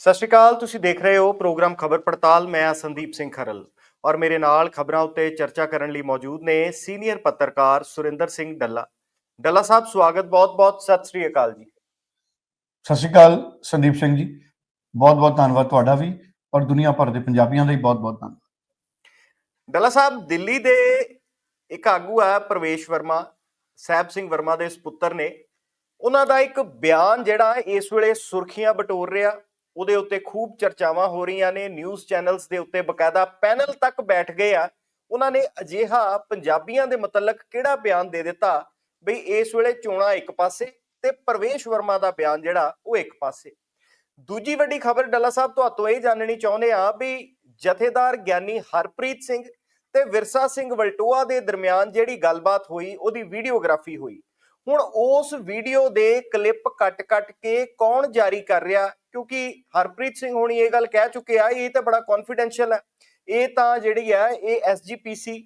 ਸਤਿ ਸ਼੍ਰੀ ਅਕਾਲ ਤੁਸੀਂ ਦੇਖ ਰਹੇ ਹੋ ਪ੍ਰੋਗਰਾਮ ਖਬਰ ਪੜਤਾਲ ਮੈਂ ਹਾਂ ਸੰਦੀਪ ਸਿੰਘ ਖਰਲ ਔਰ ਮੇਰੇ ਨਾਲ ਖਬਰਾਂ ਉੱਤੇ ਚਰਚਾ ਕਰਨ ਲਈ ਮੌਜੂਦ ਨੇ ਸੀਨੀਅਰ ਪੱਤਰਕਾਰ ਸੁਰਿੰਦਰ ਸਿੰਘ ਡੱਲਾ। ਡੱਲਾ ਸਾਹਿਬ ਸਵਾਗਤ ਬਹੁਤ-ਬਹੁਤ ਸਤਿ ਸ਼੍ਰੀ ਅਕਾਲ ਜੀ। ਸਤਿ ਸ਼੍ਰੀ ਅਕਾਲ ਸੰਦੀਪ ਸਿੰਘ ਜੀ ਬਹੁਤ ਬਹੁਤ ਧੰਨਵਾਦ ਤੁਹਾਡਾ ਵੀ ਔਰ ਦੁਨੀਆ ਭਰ ਦੇ ਪੰਜਾਬੀਆਂ ਦਾ ਵੀ ਬਹੁਤ ਬਹੁਤ ਧੰਨਵਾਦ। ਡੱਲਾ ਸਾਹਿਬ ਦਿੱਲੀ ਦੇ ਇੱਕ ਆਗੂ ਹੈ ਪ੍ਰਵੇਸ਼ ਵਰਮਾ ਸਾਹਿਬ ਸਿੰਘ ਵਰਮਾ ਦੇ ਸੁਪੁੱਤਰ ਨੇ। ਉਹਨਾਂ ਦਾ ਇੱਕ ਬਿਆਨ ਜਿਹੜਾ ਇਸ ਵੇਲੇ ਸੁਰਖੀਆਂ ਬਟੋਰ ਰਿਹਾ। ਉਹਦੇ ਉੱਤੇ ਖੂਬ ਚਰਚਾਵਾਂ ਹੋ ਰਹੀਆਂ ਨੇ ਨਿਊਜ਼ ਚੈਨਲਸ ਦੇ ਉੱਤੇ ਬਕਾਇਦਾ ਪੈਨਲ ਤੱਕ ਬੈਠ ਗਏ ਆ। ਉਹਨਾਂ ਨੇ ਅਜਿਹਾ ਪੰਜਾਬੀਆਂ ਦੇ ਮੁਤਲਕ ਕਿਹੜਾ ਬਿਆਨ ਦੇ ਦਿੱਤਾ ਬਈ ਇਸ ਵੇਲੇ ਚੋਣਾਂ ਇੱਕ ਪਾਸੇ ਤੇ ਪ੍ਰਵੇਸ਼ ਵਰਮਾ ਦਾ ਬਿਆਨ ਜਿਹੜਾ ਉਹ ਇੱਕ ਪਾਸੇ। ਦੂਜੀ ਵੱਡੀ ਖਬਰ ਡੱਲਾ ਸਾਹਿਬ ਤੁਹਾਤੋਂ ਇਹ ਜਾਣਨੀ ਚਾਹੁੰਦੇ ਆ ਵੀ ਜਥੇਦਾਰ ਗਿਆਨੀ ਹਰਪ੍ਰੀਤ ਸਿੰਘ ਤੇ ਵਿਰਸਾ ਸਿੰਘ ਵਲਟੋਆ ਦੇ ਦਰਮਿਆਨ ਜਿਹੜੀ ਗੱਲਬਾਤ ਹੋਈ, ਉਹਦੀ ਵੀਡੀਓਗ੍ਰਾਫੀ ਹੋਈ। ਹੁਣ ਉਸ ਵੀਡੀਓ ਦੇ ਕਲਿੱਪ ਕੱਟ-ਕੱਟ ਕੇ ਕੌਣ ਜਾਰੀ ਕਰ ਰਿਹਾ ਕਿਉਂਕਿ ਹਰਪ੍ਰੀਤ ਸਿੰਘ ਹੋਣੀ ਇਹ ਗੱਲ ਕਹਿ ਚੁੱਕੇ ਆ ਇਹ ਤਾਂ ਬੜਾ ਕੌਨਫੀਡੈਂਸ਼ੀਅਲ ਹੈ ਇਹ ਤਾਂ ਜਿਹੜੀ ਹੈ ਇਹ ਐਸਜੀਪੀਸੀ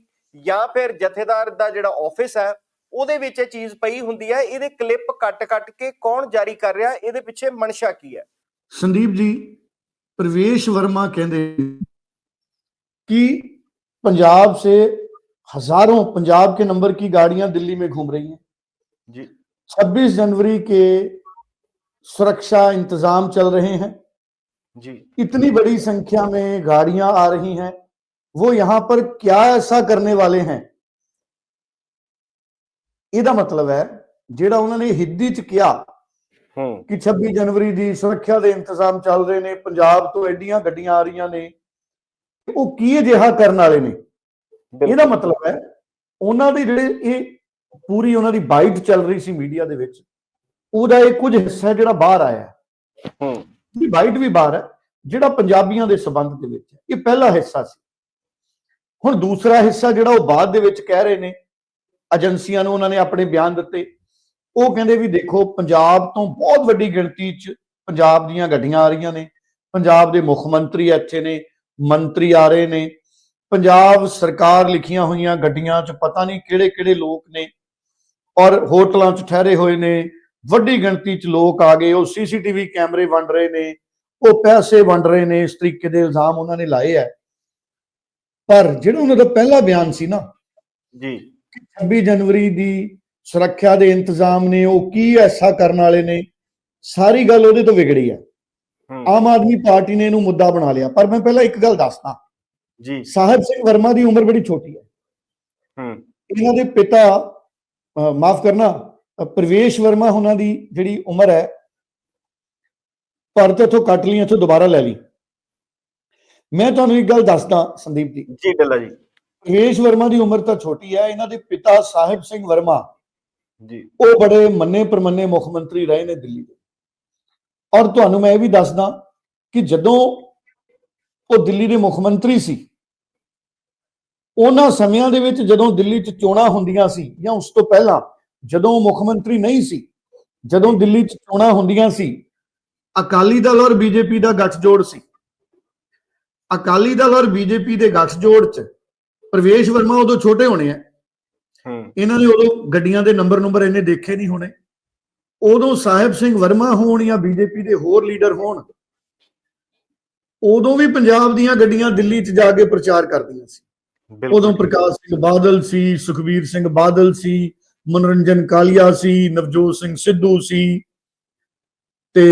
ਜਾਂ ਫਿਰ ਜਥੇਦਾਰ ਦਾ ਜਿਹੜਾ ਆਫਿਸ ਹੈ ਉਹਦੇ ਵਿੱਚ ਇਹ ਚੀਜ਼ ਪਈ ਹੁੰਦੀ ਹੈ ਇਹਦੇ ਕਲਿੱਪ ਕੱਟ-ਕੱਟ ਕੇ ਕੌਣ ਜਾਰੀ ਕਰ ਰਿਹਾ ਇਹਦੇ ਪਿੱਛੇ ਮਨਸ਼ਾ ਕੀ ਹੈ ਸੰਦੀਪ ਜੀ ਪ੍ਰਵੇਸ਼ ਵਰਮਾ ਕਹਿੰਦੇ कि पंजाब से हजारों पंजाब के नंबर की गाड़ियां दिल्ली में घूम रही हैं ਜੀ 26 जनवरी के सुरक्षा इंतजाम चल रहे हैं ਜੀ इतनी बड़ी संख्या में गाड़ियां आ रही हैं वो यहां पर क्या ऐसा करने वाले हैं ਇਹਦਾ ਮਤਲਬ ਹੈ ਜਿਹੜਾ ਉਹਨਾਂ ਨੇ ਹਿੰਦੀ ਚ ਕਿਹਾ ਹੂੰ ਕਿ 26 ਜਨਵਰੀ ਦੀ ਸੁਰੱਖਿਆ ਦੇ ਇੰਤਜ਼ਾਮ ਚੱਲ ਰਹੇ ਨੇ ਪੰਜਾਬ ਤੋਂ ਐਡੀਆਂ ਗੱਡੀਆਂ ਆ ਰਹੀਆਂ ਨੇ ਉਹ ਕੀ ਅਜਿਹਾ ਕਰਨ ਵਾਲੇ ਨੇ ਇਹਦਾ ਮਤਲਬ ਹੈ ਉਹਨਾਂ ਦੇ ਜਿਹੜੇ ਇਹ ਪੂਰੀ ਉਹਨਾਂ ਦੀ ਬਾਈਟ ਚੱਲ ਰਹੀ ਸੀ ਮੀਡੀਆ ਦੇ ਵਿੱਚ ਉਹਦਾ ਇਹ ਕੁਝ ਹਿੱਸਾ ਜਿਹੜਾ ਬਾਹਰ ਆਇਆ ਹੈ। ਦੀ ਬਾਈਟ ਵੀ ਬਾਹਰ ਹੈ ਜਿਹੜਾ ਪੰਜਾਬੀਆਂ ਦੇ ਸਬੰਧ ਦੇ ਵਿੱਚ ਹੈ। ਇਹ ਪਹਿਲਾ ਹਿੱਸਾ ਸੀ। ਹੁਣ ਦੂਸਰਾ ਹਿੱਸਾ ਜਿਹੜਾ ਉਹ ਬਾਅਦ ਦੇ ਵਿੱਚ ਕਹਿ ਰਹੇ ਨੇ ਏਜੰਸੀਆਂ ਨੂੰ ਉਹਨਾਂ ਨੇ ਆਪਣੇ ਬਿਆਨ ਦਿੱਤੇ। ਉਹ ਕਹਿੰਦੇ ਵੀ ਦੇਖੋ ਪੰਜਾਬ ਤੋਂ ਬਹੁਤ ਵੱਡੀ ਗਿਣਤੀ 'ਚ ਪੰਜਾਬ ਦੀਆਂ ਗੱਡੀਆਂ ਆ ਰਹੀਆਂ ਨੇ। ਪੰਜਾਬ ਦੇ ਮੁੱਖ ਮੰਤਰੀ ਇੱਥੇ ਨੇ ਮੰਤਰੀ ਆ ਰਹੇ ਨੇ। ਪੰਜਾਬ ਸਰਕਾਰ ਲਿਖੀਆਂ ਹੋਈਆਂ ਗੱਡੀਆਂ 'ਚ ਪਤਾ ਨਹੀਂ ਕਿਹੜੇ ਕਿਹੜੇ ਲੋਕ ਨੇ। ਔਰ ਹੋਟਲਾਂ 'ਚ ਠਹਿਰੇ ਹੋਏ ਨੇ। ਵੱਡੀ ਗਿਣਤੀ 'ਚ ਲੋਕ ਆ ਗਏ ਉਹ ਸੀਸੀਟੀਵੀ ਕੈਮਰੇ ਵੰਡ ਰਹੇ ਨੇ ਉਹ ਪੈਸੇ ਵੰਡ ਰਹੇ ਨੇ ਇਸ ਤਰੀਕੇ ਦੇ ਇਲਜ਼ਾਮ ਉਹਨਾਂ ਨੇ ਲਾਏ ਆ। ਪਰ ਜਿਹੜਾ ਉਹਨਾਂ ਦਾ ਪਹਿਲਾ ਬਿਆਨ ਸੀ ਨਾ ਜੀ। 26 ਜਨਵਰੀ ਦੀ ਸੁਰੱਖਿਆ ਦੇ ਇੰਤਜ਼ਾਮ ਨੇ ਉਹ ਕੀ ਐਸਾ ਕਰਨ ਵਾਲੇ ਨੇ ਸਾਰੀ ਗੱਲ ਉਹਦੇ ਤੋਂ ਵਿਗੜੀ ਹੂੰ। ਆਮ ਆਦਮੀ ਪਾਰਟੀ ਨੇ ਇਹਨੂੰ ਮੁੱਦਾ ਬਣਾ ਲਿਆ। ਪਰ ਮੈਂ ਪਹਿਲਾਂ ਇੱਕ ਗੱਲ ਦੱਸਦਾ। ਜੀ। ਸਾਹਿਬ ਸਿੰਘ ਵਰਮਾ ਦੀ ਉਮਰ ਬੜੀ ਛੋਟੀ ਹੈ। ਹੂੰ। ਇਹਨਾਂ ਦੇ ਪਿਤਾ ਮਾਫ ਕਰਨਾ ਪ੍ਰਵੇਸ਼ ਵਰਮਾ ਉਹਨਾਂ ਦੀ ਜਿਹੜੀ ਉਮਰ ਹੈ ਪਰ ਤੇ ਕੱਟ ਲਈ ਇੱਥੋਂ ਦੁਬਾਰਾ ਲੈ ਲਈ। ਮੈਂ ਤੁਹਾਨੂੰ ਇੱਕ ਗੱਲ ਦੱਸਦਾ ਸੰਦੀਪ ਜੀ। ਜੀ ਡੱਲਾ ਜੀ। ਪ੍ਰਵੇਸ਼ ਵਰਮਾ ਦੀ ਉਮਰ ਤਾਂ ਛੋਟੀ ਹੈ ਇਹਨਾਂ ਦੇ ਪਿਤਾ ਸਾਹਿਬ ਸਿੰਘ ਵਰਮਾ। ਜੀ। ਉਹ ਬੜੇ ਮੰਨੇ ਪ੍ਰਮੰਨੇ ਮੁੱਖ ਮੰਤਰੀ ਰਹੇ ਨੇ ਦਿੱਲੀ ਦੇ। ਔਰ ਤੁਹਾਨੂੰ ਮੈਂ ਇਹ ਵੀ ਦੱਸਦਾ ਕਿ ਜਦੋਂ ਉਹ ਦਿੱਲੀ ਦੇ ਮੁੱਖ ਮੰਤਰੀ ਸੀ ਉਹਨਾਂ ਸਮਿਆਂ ਦੇ ਵਿੱਚ ਜਦੋਂ ਦਿੱਲੀ 'ਚ ਚੋਣਾਂ ਹੁੰਦੀਆਂ ਸੀ ਜਾਂ ਉਸ ਤੋਂ ਪਹਿਲਾਂ ਜਦੋਂ ਮੁੱਖ ਮੰਤਰੀ ਨਹੀਂ ਸੀ ਜਦੋਂ ਦਿੱਲੀ 'ਚ ਚੋਣਾਂ ਹੁੰਦੀਆਂ ਸੀ ਅਕਾਲੀ ਦਲ ਔਰ ਬੀਜੇਪੀ ਦਾ ਗੱਠਜੋੜ ਸੀ। ਅਕਾਲੀ ਦਲ ਔਰ ਬੀਜੇਪੀ ਦੇ ਗੱਠਜੋੜ 'ਚ ਪ੍ਰਵੇਸ਼ ਵਰਮਾ ਉਦੋਂ ਛੋਟੇ ਹੋਣੇ ਆ। ਹੂੰ। ਇਹਨਾਂ ਨੇ ਉਦੋਂ ਗੱਡੀਆਂ ਦੇ ਨੰਬਰ ਨੰਬਰ ਇੰਨੇ ਦੇਖੇ ਨਹੀਂ ਹੋਣੇ। ਉਦੋਂ ਸਾਹਿਬ ਸਿੰਘ ਵਰਮਾ ਹੋਣ ਜਾਂ ਬੀਜੇਪੀ ਦੇ ਹੋਰ ਲੀਡਰ ਹੋਣ ਉਦੋਂ ਵੀ ਪੰਜਾਬ ਦੀਆਂ ਗੱਡੀਆਂ ਦਿੱਲੀ 'ਚ ਜਾ ਕੇ ਪ੍ਰਚਾਰ ਕਰਦੀਆਂ ਸੀ। ਉਦੋਂ ਪ੍ਰਕਾਸ਼ ਸਿੰਘ ਬਾਦਲ ਸੀ ਸੁਖਬੀਰ ਸਿੰਘ ਬਾਦਲ ਸੀ ਮਨੋਰੰਜਨ ਕਾਲੀਆ ਸੀ ਨਵਜੋਤ ਸਿੰਘ ਸਿੱਧੂ ਸੀ ਤੇ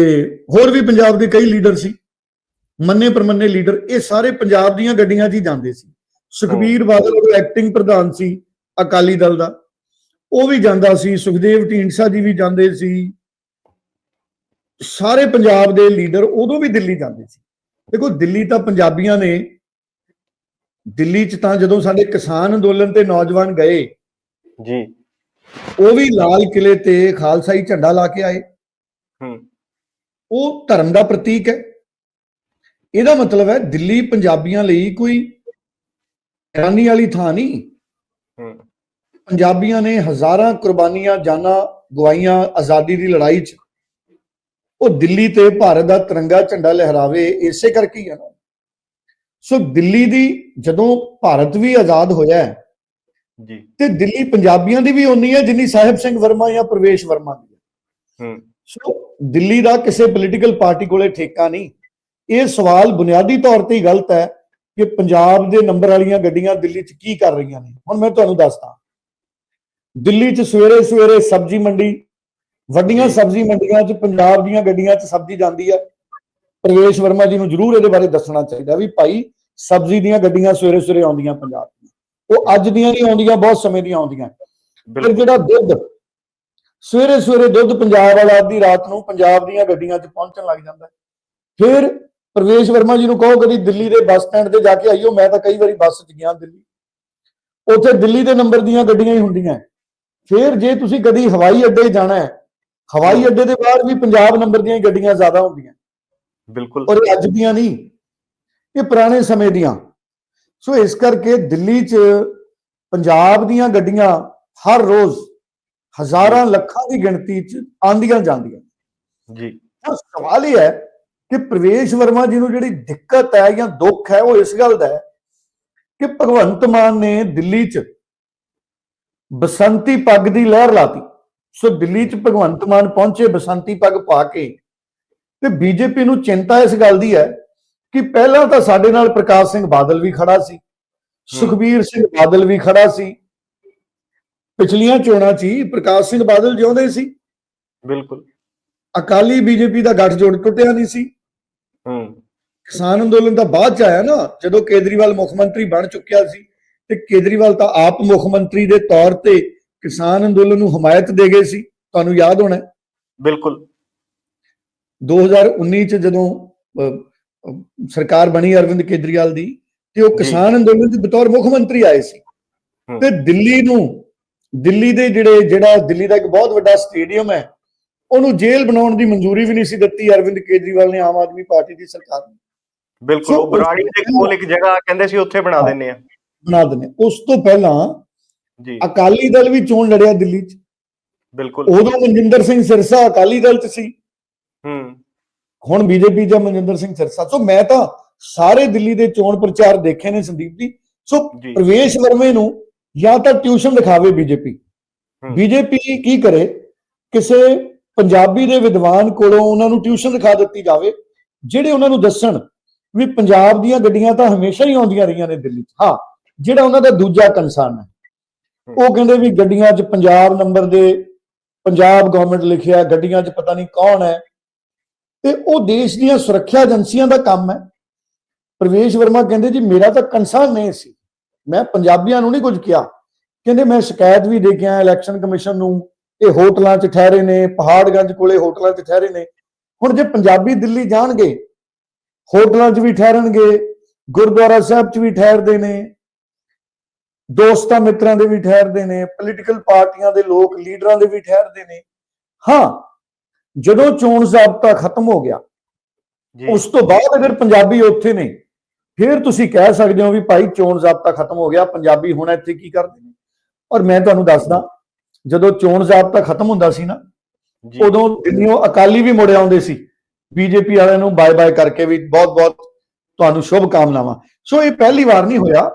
ਹੋਰ ਵੀ ਪੰਜਾਬ ਦੇ ਕਈ ਲੀਡਰ ਸੀ। ਮੰਨੇ ਪ੍ਰਮੰਨੇ ਲੀਡਰ ਇਹ ਸਾਰੇ ਪੰਜਾਬ ਦੀਆਂ ਗੱਡੀਆਂ 'ਚ ਹੀ ਜਾਂਦੇ ਸੀ। ਸੁਖਬੀਰ ਬਾਦਲ ਉਹ ਐਕਟਿੰਗ ਪ੍ਰਧਾਨ ਸੀ ਅਕਾਲੀ ਦਲ ਦਾ। ਉਹ ਵੀ ਜਾਂਦਾ ਸੀ ਸੁਖਦੇਵ ਢੀਂਡਸਾ ਜੀ ਵੀ ਜਾਂਦੇ ਸੀ। ਸਾਰੇ ਪੰਜਾਬ ਦੇ ਲੀਡਰ ਉਦੋਂ ਵੀ ਦਿੱਲੀ ਜਾਂਦੇ ਸੀ। ਦੇਖੋ ਦਿੱਲੀ ਤਾਂ ਪੰਜਾਬੀਆਂ ਨੇ ਦਿੱਲੀ 'ਚ ਤਾਂ ਜਦੋਂ ਸਾਡੇ ਕਿਸਾਨ ਅੰਦੋਲਨ ਤੇ ਨੌਜਵਾਨ ਗਏ ਜੀ। ਉਹ ਵੀ ਲਾਲ ਕਿਲੇ ਤੇ ਖਾਲਸਾਈ ਝੰਡਾ ਲਾ ਕੇ ਆਏ। ਹੂੰ। ਉਹ ਧਰਮ ਦਾ ਪ੍ਰਤੀਕ ਹੈ। ਇਹਦਾ ਮਤਲਬ ਹੈ ਦਿੱਲੀ ਪੰਜਾਬੀਆਂ ਲਈ ਕੋਈ ਹੈਰਾਨੀ ਵਾਲੀ ਥਾਂ ਨਹੀਂ। ਹੂੰ। ਪੰਜਾਬੀਆਂ ਨੇ ਹਜ਼ਾਰਾਂ ਕੁਰਬਾਨੀਆਂ ਜਾਨਾਂ ਗਵਾਈਆਂ ਆਜ਼ਾਦੀ ਦੀ ਲੜਾਈ 'ਚ। ਉਹ ਦਿੱਲੀ ਤੇ ਭਾਰਤ ਦਾ ਤਿਰੰਗਾ ਝੰਡਾ ਲਹਿਰਾਵੇ ਇਸੇ ਕਰਕੇ ਹੀ ਆ ਨਾ। ਸੋ ਦਿੱਲੀ ਦੀ ਜਦੋਂ ਭਾਰਤ ਵੀ ਆਜ਼ਾਦ ਹੋਇਆ ਹੈ, ਜੀ। ਤੇ ਦਿੱਲੀ ਪੰਜਾਬੀਆਂ ਦੀ ਵੀ ਉਨੀ ਹੈ ਜਿੰਨੀ ਸਾਹਿਬ ਸਿੰਘ ਵਰਮਾ ਜਾਂ ਪ੍ਰਵੇਸ਼ ਵਰਮਾ ਦੀ ਹੈ। ਸੋ ਦਿੱਲੀ ਦਾ ਕਿਸੇ ਪੋਲੀਟੀਕਲ ਪਾਰਟੀ ਕੋਲੇ ਠੇਕਾ ਨਹੀਂ। ਇਹ ਸਵਾਲ ਬੁਨਿਆਦੀ ਤੌਰ ਤੇ ਹੀ ਗਲਤ ਹੈ ਕਿ ਪੰਜਾਬ ਦੇ ਨੰਬਰ ਵਾਲੀਆਂ ਗੱਡੀਆਂ ਦਿੱਲੀ 'ਚ ਕੀ ਕਰ ਰਹੀਆਂ ਨੇ। ਹੁਣ ਮੈਂ ਤੁਹਾਨੂੰ ਦੱਸਦਾ। ਦਿੱਲੀ 'ਚ ਸਵੇਰੇ ਸਵੇਰੇ ਸਬਜ਼ੀ ਮੰਡੀ ਵੱਡੀਆਂ। ਸਬਜ਼ੀ ਮੰਡੀਆਂ 'ਚ ਪੰਜਾਬ ਦੀਆਂ ਗੱਡੀਆਂ 'ਚ ਸਬਜ਼ੀ ਜਾਂਦੀ ਹੈ। ਪ੍ਰਵੇਸ਼ ਵਰਮਾ ਜੀ ਨੂੰ ਜ਼ਰੂਰ ਇਹਦੇ ਬਾਰੇ ਦੱਸਣਾ ਚਾਹੀਦਾ ਵੀ ਭਾਈ ਸਬਜ਼ੀ ਦੀਆਂ ਗੱਡੀਆਂ ਸਵੇਰੇ ਸਵੇਰੇ ਆਉਂਦੀਆਂ ਪੰਜਾਬ ਉਹ ਅੱਜ ਦੀਆਂ ਨਹੀਂ ਆਉਂਦੀਆਂ ਬਹੁਤ ਸਮੇਂ ਦੀਆਂ ਆਉਂਦੀਆਂ। ਫਿਰ ਜਿਹੜਾ ਦੁੱਧ ਸਵੇਰੇ ਸਵੇਰੇ ਦੁੱਧ ਪੰਜਾਬ ਵਾਲਾ ਅੱਧੀ ਰਾਤ ਨੂੰ ਪੰਜਾਬ ਦੀਆਂ ਗੱਡੀਆਂ 'ਚ ਪਹੁੰਚਣ ਲੱਗ ਜਾਂਦਾ। ਫਿਰ ਪ੍ਰਵੇਸ਼ ਵਰਮਾ ਜੀ ਨੂੰ ਕਹੋ ਕਦੀ ਦਿੱਲੀ ਦੇ ਬੱਸ ਸਟੈਂਡ ਤੇ ਜਾ ਕੇ ਆਈਓ ਮੈਂ ਤਾਂ ਕਈ ਵਾਰੀ ਬੱਸ 'ਚ ਗਿਆ ਦਿੱਲੀ। ਉੱਥੇ ਦਿੱਲੀ ਦੇ ਨੰਬਰ ਦੀਆਂ ਗੱਡੀਆਂ ਹੀ ਹੁੰਦੀਆਂ। ਫਿਰ ਜੇ ਤੁਸੀਂ ਕਦੀ ਹਵਾਈ ਅੱਡੇ ਜਾਣਾ ਹੈ ਹਵਾਈ ਅੱਡੇ ਦੇ ਬਾਹਰ ਵੀ ਪੰਜਾਬ ਨੰਬਰ ਦੀਆਂ ਗੱਡੀਆਂ ਜ਼ਿਆਦਾ ਹੁੰਦੀਆਂ। ਬਿਲਕੁਲ। ਔਰ ਅੱਜ ਦੀਆਂ ਨਹੀਂ ਇਹ ਪੁਰਾਣੇ ਸਮੇਂ ਦੀਆਂ। ਸੋ ਇਸ ਕਰਕੇ ਦਿੱਲੀ 'ਚ ਪੰਜਾਬ ਦੀਆਂ ਗੱਡੀਆਂ ਹਰ ਰੋਜ਼ ਹਜ਼ਾਰਾਂ ਲੱਖਾਂ ਦੀ ਗਿਣਤੀ 'ਚ ਆਂਦੀਆਂ ਜਾਂਦੀਆਂ। ਜੀ। ਸਵਾਲ ਇਹ ਹੈ ਕਿ ਪ੍ਰਵੇਸ਼ ਵਰਮਾ ਜੀ ਨੂੰ ਜਿਹੜੀ ਦਿੱਕਤ ਹੈ ਜਾਂ ਦੁੱਖ ਹੈ ਉਹ ਇਸ ਗੱਲ ਦਾ ਹੈ ਕਿ ਭਗਵੰਤ ਮਾਨ ਨੇ ਦਿੱਲੀ 'ਚ ਬਸੰਤੀ ਪੱਗ ਦੀ ਲਹਿਰ ਲਾਤੀ। ਸੋ ਦਿੱਲੀ 'ਚ ਭਗਵੰਤ ਮਾਨ ਪਹੁੰਚੇ ਬਸੰਤੀ ਪੱਗ ਪਾ ਕੇ ਤੇ ਬੀਜੇਪੀ ਨੂੰ ਚਿੰਤਾ ਇਸ ਗੱਲ ਦੀ ਹੈ ਕਿ ਪਹਿਲਾਂ ਤਾਂ ਸਾਡੇ ਨਾਲ ਪ੍ਰਕਾਸ਼ ਸਿੰਘ ਬਾਦਲ ਵੀ ਖੜਾ ਸੀ ਸੁਖਬੀਰ ਸਿੰਘ ਬਾਦਲ ਵੀ ਖੜਾ ਸੀ। ਪਿਛਲੀਆਂ ਚੋਣਾਂ 'ਚ ਹੀ ਪ੍ਰਕਾਸ਼ ਸਿੰਘ ਬਾਦਲ ਜਿਉਂਦੇ ਸੀ। ਬਿਲਕੁਲ। ਅਕਾਲੀ ਬੀਜੇਪੀ ਦਾ ਗੱਠਜੋੜ ਟੁੱਟਿਆ ਨਹੀਂ ਸੀ। ਹੂੰ। ਕਿਸਾਨ ਅੰਦੋਲਨ ਤਾਂ ਬਾਅਦ ਚ ਆਇਆ ਨਾ ਜਦੋਂ ਕੇਜਰੀਵਾਲ ਮੁੱਖ ਮੰਤਰੀ ਬਣ ਚੁੱਕਿਆ ਸੀ ਤੇ ਕੇਜਰੀਵਾਲ ਤਾਂ ਆਪ ਮੁੱਖ ਮੰਤਰੀ ਦੇ ਤੌਰ ਤੇ ਕਿਸਾਨ ਅੰਦੋਲਨ ਨੂੰ ਹਮਾਇਤ ਦੇ ਗਏ ਸੀ। ਤੁਹਾਨੂੰ ਯਾਦ ਹੋਣਾ। ਬਿਲਕੁਲ। 2019 ਚ ਜਦੋਂ ਸਰਕਾਰ ਬਣੀ ਅਰਵਿੰਦ ਕੇਜਰੀਵਾਲ ਦੀ ਤੇ ਉਹ। ਕਿਸਾਨ ਅੰਦੋਲਨ ਦੇ ਬਤੌਰ ਮੁੱਖ ਮੰਤਰੀ ਆਏ ਸੀ। ਤੇ ਦਿੱਲੀ ਨੂੰ ਦਿੱਲੀ ਦੇ ਜਿਹੜੇ ਜਿਹੜਾ ਦਿੱਲੀ ਦਾ ਇੱਕ ਬਹੁਤ ਵੱਡਾ ਸਟੇਡੀਅਮ ਹੈ ਉਹਨੂੰ ਜੇਲ੍ਹ ਬਣਾਉਣ ਦੀ ਮਨਜ਼ੂਰੀ ਵੀ ਨਹੀਂ ਸੀ ਦਿੱਤੀ ਅਰਵਿੰਦ ਕੇਜਰੀਵਾਲ ਨੇ ਆਮ ਆਦਮੀ ਪਾਰਟੀ ਦੀ ਸਰਕਾਰ ਨੇ। ਬਿਲਕੁਲ ਉਹ ਬਰਾੜੀ ਦੇ ਕੋਲ ਇੱਕ ਜਗ੍ਹਾ ਕਹਿੰਦੇ ਸੀ ਉੱਥੇ ਬਣਾ। ਦਿੰਨੇ ਆ। ਬਣਾ ਦਿੰਦੇ ਉਸ ਤੋਂ ਪਹਿਲਾਂ ਜੀ। ਅਕਾਲੀ ਦਲ ਵੀ ਚੋਣ ਲੜਿਆ ਦਿੱਲੀ 'ਚ। ਬਿਲਕੁਲ। ਉਦੋਂ ਮਨਜਿੰਦਰ ਸਿੰਘ ਸਿਰਸਾ ਅਕਾਲੀ ਦਲ 'ਚ ਸੀ। ਹੂੰ। ਹੁਣ ਬੀਜੇਪੀ ਹੈ ਮਨਜਿੰਦਰ ਸਿੰਘ ਸਿਰਸਾ। ਸੋ ਮੈਂ ਤਾਂ ਸਾਰੇ ਦਿੱਲੀ ਦੇ ਚੋਣ ਪ੍ਰਚਾਰ ਦੇਖੇ ਨੇ ਸੰਦੀਪ ਜੀ। ਸੋ ਜੀ। ਪ੍ਰਵੇਸ਼ ਵਰਮੇ ਨੂੰ ਜਾਂ ਤਾਂ ਟਿਊਸ਼ਨ ਦਿਖਾਵੇ ਬੀਜੇਪੀ। ਬੀਜੇਪੀ ਕੀ ਕਰੇ? ਕਿਸੇ ਪੰਜਾਬੀ ਦੇ ਵਿਦਵਾਨ ਕੋਲੋਂ ਉਹਨਾਂ ਨੂੰ ਟਿਊਸ਼ਨ ਦਿਖਾ ਦਿੱਤੀ ਜਾਵੇ ਜਿਹੜੇ ਉਹਨਾਂ ਨੂੰ ਦੱਸਣ ਵੀ ਪੰਜਾਬ ਦੀਆਂ ਗੱਡੀਆਂ ਤਾਂ ਹਮੇਸ਼ਾ ਹੀ ਆਉਂਦੀਆਂ ਰਹੀਆਂ ਨੇ ਦਿੱਲੀ 'ਚ। ਹਾਂ ਜਿਹੜਾ ਉਹਨਾਂ ਦਾ ਦੂਜਾ ਕੰਸਰਨ ਹੈ। ਉਹ ਕਹਿੰਦੇ ਵੀ ਗੱਡੀਆਂ 'ਚ ਪੰਜਾਬ ਨੰਬਰ ਦੇ ਪੰਜਾਬ ਗਵਰਨਮੈਂਟ ਲਿਖਿਆ ਗੱਡੀਆਂ 'ਚ ਪਤਾ ਨਹੀਂ ਕੌਣ ਹੈ। ਤੇ ਉਹ ਦੇਸ਼ ਦੀਆਂ ਸੁਰੱਖਿਆ ਏਜੰਸੀਆਂ ਦਾ ਕੰਮ ਹੈ। ਪ੍ਰਵੇਸ਼ ਵਰਮਾ ਕਹਿੰਦੇ, ਜੀ, ਮੇਰਾ ਤਾਂ ਕੰਸਰਨ ਨਹੀਂ ਸੀ। ਮੈਂ ਪੰਜਾਬੀਆਂ ਨੂੰ ਨਹੀਂ ਕੁਝ ਕਿਹਾ। ਕਹਿੰਦੇ, ਮੈਂ ਸ਼ਿਕਾਇਤ ਵੀ ਦੇ ਕੇ ਆਇਆ ਇਲੈਕਸ਼ਨ ਕਮਿਸ਼ਨ ਨੂੰ। ਇਹ ਹੋਟਲਾਂ 'ਚ ਠਹਿਰੇ ਨੇ, ਪਹਾੜਗੰਜ ਕੋਲੇ ਹੋਟਲਾਂ 'ਚ ਠਹਿਰੇ ਨੇ। ਹੁਣ ਜੇ ਪੰਜਾਬੀ ਦਿੱਲੀ ਜਾਣਗੇ, ਹੋਟਲਾਂ 'ਚ ਵੀ ਠਹਿਰਨਗੇ, ਗੁਰਦੁਆਰਾ ਸਾਹਿਬ 'ਚ ਵੀ ਠਹਿਰਦੇ ਨੇ, ਦੋਸਤਾਂ ਮਿੱਤਰਾਂ ਦੇ ਵੀ ਠਹਿਰਦੇ ਨੇ ਪੋਲੀਟੀਕਲ ਪਾਰਟੀਆਂ ਦੇ ਲੋਕ, ਲੀਡਰਾਂ ਦੇ ਵੀ ਠਹਿਰਦੇ ਨੇ। ਹਾਂ ਜਦੋਂ ਚੋਣ ਜ਼ਾਬਤਾ ਖਤਮ ਹੋ ਗਿਆ ਉਸ ਤੋਂ ਬਾਅਦ ਅਗਰ ਪੰਜਾਬੀ ਉੱਥੇ ਨੇ ਫਿਰ ਤੁਸੀਂ ਕਹਿ ਸਕਦੇ ਹੋ ਵੀ ਭਾਈ ਚੋਣ ਜ਼ਾਬਤਾ ਖਤਮ ਹੋ ਗਿਆ ਪੰਜਾਬੀ ਹੁਣ ਇੱਥੇ ਕੀ ਕਰਦੇ ਨੇ? ਔਰ ਮੈਂ ਤੁਹਾਨੂੰ ਦੱਸਦਾ ਜਦੋਂ ਚੋਣ ਜ਼ਾਬਤਾ ਖਤਮ ਹੁੰਦਾ ਸੀ ਨਾ ਉਦੋਂ ਦਿੱਲੀੋਂ ਅਕਾਲੀ ਵੀ ਮੁੜ ਆਉਂਦੇ ਸੀ ਬੀਜੇਪੀ ਵਾਲਿਆਂ ਨੂੰ ਬਾਏ ਬਾਏ ਕਰਕੇ ਵੀ ਬਹੁਤ ਬਹੁਤ ਤੁਹਾਨੂੰ ਸ਼ੁਭ ਕਾਮਨਾਵਾਂ ਸੋ ਇਹ ਪਹਿਲੀ ਵਾਰ ਨਹੀਂ ਹੋਇਆ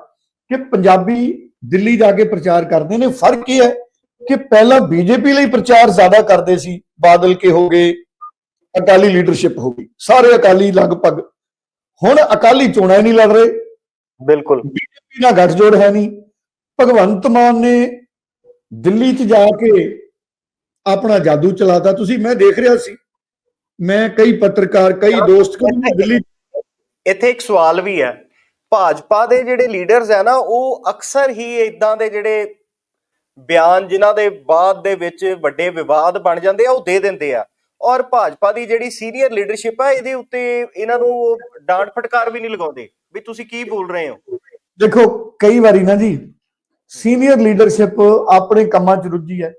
ਕਿ ਪੰਜਾਬੀ ਦਿੱਲੀ ਜਾ ਕੇ ਪ੍ਰਚਾਰ ਕਰਦੇ ਨੇ ਫ਼ਰਕ ਇਹ ਹੈ ਕਿ ਪਹਿਲਾਂ ਬੀਜੇਪੀ ਲਈ ਪ੍ਰਚਾਰ ਜ਼ਿਆਦਾ ਕਰਦੇ ਸੀ ਬਾਦਲ ਕੇ ਹੋ ਗਏ ਅਕਾਲੀ ਲੀਡਰਸ਼ਿਪ ਹੋ ਗਈ ਸਾਰੇ ਅਕਾਲੀ ਲਗਭਗ। ਹੁਣ ਅਕਾਲੀ ਚੋਣਾਂ ਹੀ ਨਹੀਂ ਲੜ ਰਹੇ। ਬਿਲਕੁਲ। ਬੀਜੇਪੀ ਨਾਲ ਗੱਠਜੋੜ ਹੈ ਨਹੀਂ। ਭਗਵੰਤ ਮਾਨ ਨੇ ਦਿੱਲੀ 'ਚ ਜਾ ਕੇ ਆਪਣਾ ਜਾਦੂ ਚਲਾਤਾ। ਤੁਸੀਂ ਮੈਂ ਦੇਖ ਰਿਹਾ ਸੀ। ਮੈਂ ਕਈ ਪੱਤਰਕਾਰ ਕਈ ਦੋਸਤ ਕਹਿੰਦੇ ਦਿੱਲੀ ਇੱਥੇ ਇੱਕ ਸਵਾਲ ਵੀ ਹੈ। ਭਾਜਪਾ ਦੇ ਜਿਹੜੇ ਲੀਡਰਸ ਹੈ ਨਾ ਉਹ ਅਕਸਰ ਹੀ ਇਦਾਂ ਦੇ ਜਿਹੜੇ ਬਿਆਨ ਜਿਨ੍ਹਾਂ ਦੇ ਬਾਅਦ ਦੇ ਵਿੱਚ ਵੱਡੇ ਵਿਵਾਦ ਬਣ ਜਾਂਦੇ ਆ, ਉਹ ਦੇ ਦਿੰਦੇ ਆ। ਔਰ ਭਾਜਪਾ ਦੀ ਜਿਹੜੀ ਸੀਨੀਅਰ ਲੀਡਰਸ਼ਿਪ ਹੈ ਇਹਦੇ ਉੱਤੇ ਇਹਨਾਂ ਨੂੰ ਡਾਂਟ ਫਟਕਾਰ ਵੀ ਨਹੀਂ ਲਗਾਉਂਦੇ। ਵੀ ਤੁਸੀਂ ਕੀ ਬੋਲ ਰਹੇ ਹੋ? ਦੇਖੋ, ਕਈ ਵਾਰੀ ਨਾ ਜੀ, ਸੀਨੀਅਰ ਲੀਡਰਸ਼ਿਪ ਆਪਣੇ ਕੰਮਾਂ 'ਚ ਰੁੱਝੀ ਹੈ।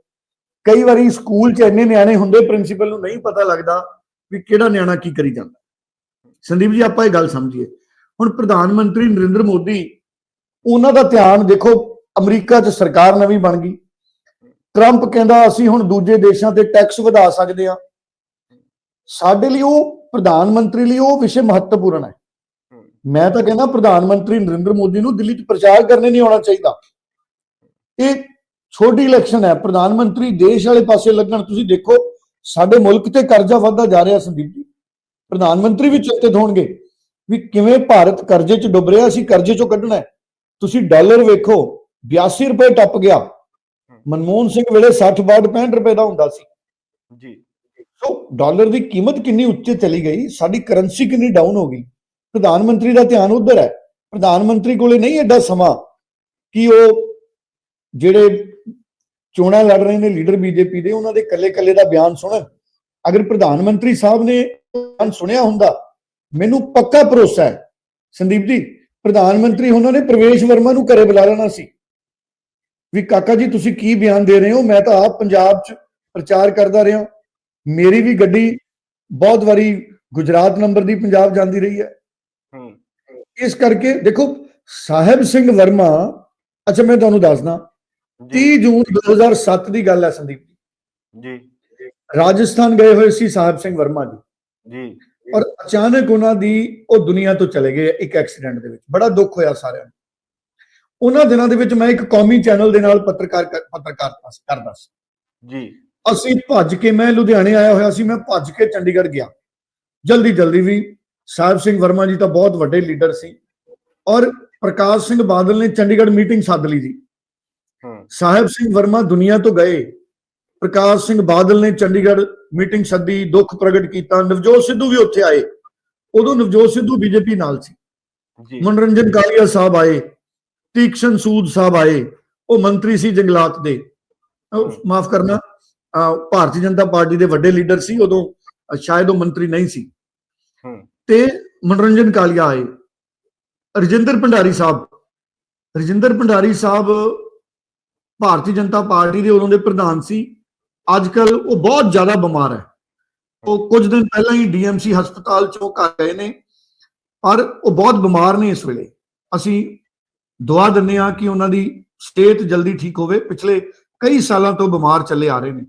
ਕਈ ਵਾਰੀ ਸਕੂਲ 'ਚ ਇੰਨੇ ਨਿਆਣੇ ਹੁੰਦੇ, ਪ੍ਰਿੰਸੀਪਲ ਨੂੰ ਨਹੀਂ ਪਤਾ ਲੱਗਦਾ ਵੀ ਕਿਹੜਾ ਨਿਆਣਾ ਕੀ ਕਰੀ ਜਾਂਦਾ। ਸੰਦੀਪ ਜੀ, ਆਪਾਂ ਇਹ ਗੱਲ ਸਮਝੀਏ। ਹੁਣ ਪ੍ਰਧਾਨ ਮੰਤਰੀ ਨਰਿੰਦਰ ਮੋਦੀ, ਉਹਨਾਂ ਦਾ ਧਿਆਨ ਦੇਖੋ ਅਮਰੀਕਾ 'ਚ ਸਰਕਾਰ ਨਵੀਂ ਬਣ ਗਈ। ਟਰੰਪ ਕਹਿੰਦਾ, ਅਸੀਂ ਹੁਣ ਦੂਜੇ ਦੇਸ਼ਾਂ ਤੇ ਟੈਕਸ ਵਧਾ ਸਕਦੇ ਹਾਂ। ਸਾਡੇ ਲਈ ਉਹ ਪ੍ਰਧਾਨ ਮੰਤਰੀ ਲਈ ਉਹ ਵਿਸ਼ੇ ਮਹੱਤਵਪੂਰਨ ਹੈ। ਮੈਂ ਤਾਂ ਕਹਿੰਦਾ, ਪ੍ਰਧਾਨ ਮੰਤਰੀ ਨਰਿੰਦਰ ਮੋਦੀ ਨੂੰ ਦਿੱਲੀ 'ਚ ਪ੍ਰਚਾਰ ਕਰਨੇ ਨਹੀਂ ਆਉਣਾ ਚਾਹੀਦਾ। ਇਹ ਛੋਟੀ ਇਲੈਕਸ਼ਨ ਹੈ। ਪ੍ਰਧਾਨ ਮੰਤਰੀ ਦੇਸ਼ ਵਾਲੇ ਪਾਸੇ ਲੱਗਣ। ਤੁਸੀਂ ਦੇਖੋ, ਸਾਡੇ ਮੁਲਕ ਤੇ ਕਰਜ਼ਾ ਵੱਧਦਾ ਜਾ ਰਿਹਾ, ਸੰਦੀਪ ਜੀ। ਪ੍ਰਧਾਨ ਮੰਤਰੀ ਵੀ ਚਿੰਤਿਤ ਹੋਣਗੇ ਵੀ ਕਿਵੇਂ ਭਾਰਤ ਕਰਜ਼ੇ 'ਚ ਡੁੱਬ ਰਿਹਾ ਸੀ ਕਰਜ਼ੇ 'ਚੋਂ ਕੱਢਣਾ ਤੁਸੀਂ ਡਾਲਰ ਵੇਖੋ 82 ਰੁਪਏ ਟੱਪ ਗਿਆ। ਮਨਮੋਹਨ ਸਿੰਘ ਵੇਲੇ 60 62 65 ਰੁਪਏ ਦਾ ਹੁੰਦਾ ਸੀ। ਜੀ। ਸੋ ਡਾਲਰ ਦੀ ਕੀਮਤ ਕਿੰਨੀ ਉੱਚੇ ਚਲੀ ਗਈ ਸਾਡੀ ਕਰੰਸੀ ਕਿੰਨੀ ਡਾਊਨ ਹੋ ਗਈ। ਪ੍ਰਧਾਨ ਮੰਤਰੀ ਦਾ ਧਿਆਨ ਉਧਰ ਹੈ। ਪ੍ਰਧਾਨ ਮੰਤਰੀ ਕੋਲੇ ਨਹੀਂ ਐਡਾ ਸਮਾਂ ਕਿ ਉਹ ਜਿਹੜੇ ਚੋਣਾਂ ਲੜ ਰਹੇ ਨੇ ਲੀਡਰ ਬੀਜੇਪੀ ਦੇ ਉਹਨਾਂ ਦੇ ਕੱਲੇ-ਕੱਲੇ ਦਾ ਬਿਆਨ ਸੁਣਨ। ਅਗਰ ਪ੍ਰਧਾਨ ਮੰਤਰੀ ਸਾਹਿਬ ਨੇ ਬਿਆਨ ਸੁਣਿਆ ਹੁੰਦਾ ਮੈਨੂੰ ਪੱਕਾ ਭਰੋਸਾ ਹੈ। ਸੰਦੀਪ ਜੀ ਪ੍ਰਧਾਨ ਮੰਤਰੀ ਉਹਨਾਂ ਨੇ ਪ੍ਰਵੇਸ਼ ਵਰਮਾ ਨੂੰ ਘਰੇ ਬੁਲਾ ਲੈਣਾ ਸੀ। ਵੀ ਕਾਕਾ ਜੀ ਤੁਸੀਂ ਕੀ ਬਿਆਨ ਦੇ ਰਹੇ ਹੋ? ਮੈਂ ਤਾਂ ਆਪ ਪੰਜਾਬ 'ਚ ਪ੍ਰਚਾਰ ਕਰਦਾ ਰਿਹਾ ਮੇਰੀ ਵੀ ਗੱਡੀ ਬਹੁਤ ਵਾਰੀ ਗੁਜਰਾਤ ਨੰਬਰ ਦੀ ਪੰਜਾਬ ਜਾਂਦੀ ਰਹੀ ਹੈ। ਇਸ ਕਰਕੇ ਦੇਖੋ ਸਾਹਿਬ ਸਿੰਘ ਵਰਮਾ ਅੱਛਾ ਮੈਂ ਤੁਹਾਨੂੰ ਦੱਸਦਾ 30 ਜੂਨ 2007 ਦੀ ਗੱਲ ਹੈ ਸੰਦੀਪ ਜੀ। ਜੀ। ਰਾਜਸਥਾਨ ਗਏ ਹੋਏ ਸੀ ਸਾਹਿਬ ਸਿੰਘ ਵਰਮਾ ਜੀ। ਜੀ। ਔਰ ਅਚਾਨਕ ਉਹਨਾਂ ਦੀ ਉਹ ਦੁਨੀਆ ਤੋਂ ਚਲੇ ਗਏ ਇੱਕ ਐਕਸੀਡੈਂਟ ਦੇ ਵਿੱਚ। ਬੜਾ ਦੁੱਖ ਹੋਇਆ ਸਾਰਿਆਂ ਨੂੰ। ਉਹਨਾਂ ਦਿਨਾਂ ਦੇ ਵਿੱਚ ਮੈਂ ਇੱਕ ਕੌਮੀ ਚੈਨਲ ਦੇ ਨਾਲ ਪੱਤਰਕਾਰ ਪੱਤਰਕਾਰਤਾ ਕਰਦਾ ਸੀ। ਜੀ। ਅਸੀਂ ਭੱਜ ਕੇ ਮੈਂ ਲੁਧਿਆਣੇ ਆਇਆ ਹੋਇਆ ਸੀ ਮੈਂ ਭੱਜ ਕੇ ਚੰਡੀਗੜ੍ਹ ਗਿਆ। ਜਲਦੀ ਜਲਦੀ ਵੀ ਸਾਹਿਬ ਸਿੰਘ ਵਰਮਾ ਜੀ ਤਾਂ ਬਹੁਤ ਵੱਡੇ ਲੀਡਰ ਸੀ। ਔਰ ਪ੍ਰਕਾਸ਼ ਸਿੰਘ ਬਾਦਲ ਨੇ ਚੰਡੀਗੜ੍ਹ ਮੀਟਿੰਗ ਸੱਦ ਲਈ ਜੀ। ਹੂੰ। ਸਾਹਿਬ ਸਿੰਘ ਵਰਮਾ ਦੁਨੀਆ ਤੋਂ ਗਏ। ਪ੍ਰਕਾਸ਼ ਸਿੰਘ ਬਾਦਲ ਨੇ ਚੰਡੀਗੜ੍ਹ ਮੀਟਿੰਗ ਸੱਦੀ ਦੁੱਖ ਪ੍ਰਗਟ ਕੀਤਾ। ਨਵਜੋਤ ਸਿੱਧੂ ਵੀ ਉੱਥੇ ਆਏ। ਉਦੋਂ ਨਵਜੋਤ ਸਿੱਧੂ ਬੀਜੇਪੀ ਨਾਲ ਸੀ। ਜੀ। ਮਨੋਰੰਜਨ ਕਾਲੀਆ ਸਾਹਿਬ ਆਏ। ਤੀਕਸ਼ਣ ਸੂਦ ਸਾਹਿਬ ਆਏ ਉਹ ਮੰਤਰੀ ਸੀ ਜੰਗਲਾਤ ਦੇ। ਮਾਫ ਕਰਨਾ ਭਾਰਤੀ ਜਨਤਾ ਪਾਰਟੀ ਦੇ ਵੱਡੇ ਲੀਡਰ ਸੀ ਉਦੋਂ ਸ਼ਾਇਦ ਉਹ ਮੰਤਰੀ ਨਹੀਂ ਸੀ। ਤੇ ਮਨੋਰੰਜਨ ਕਾਲੀਆ ਆਏ। ਰਜਿੰਦਰ ਭੰਡਾਰੀ ਸਾਹਿਬ ਰਜਿੰਦਰ ਭੰਡਾਰੀ ਸਾਹਿਬ ਭਾਰਤੀ ਜਨਤਾ ਪਾਰਟੀ ਦੇ ਉਦੋਂ ਦੇ ਪ੍ਰਧਾਨ ਸੀ। ਅੱਜ ਕੱਲ ਉਹ ਬਹੁਤ ਜ਼ਿਆਦਾ ਬਿਮਾਰ ਹੈ। ਉਹ ਕੁਝ ਦਿਨ ਪਹਿਲਾਂ ਹੀ ਡੀਐਮਸੀ ਹਸਪਤਾਲ ਚੋਂ ਘਰ ਗਏ ਨੇ ਪਰ ਉਹ ਬਹੁਤ ਬਿਮਾਰ ਨੇ ਇਸ ਵੇਲੇ। ਅਸੀਂ ਦੁਆ ਦਿੰਦੇ ਹਾਂ ਕਿ ਉਹਨਾਂ ਦੀ ਸਟੇਟ ਜਲਦੀ ਠੀਕ ਹੋਵੇ। ਪਿਛਲੇ ਕਈ ਸਾਲਾਂ ਤੋਂ ਬਿਮਾਰ ਚੱਲੇ ਆ ਰਹੇ ਨੇ।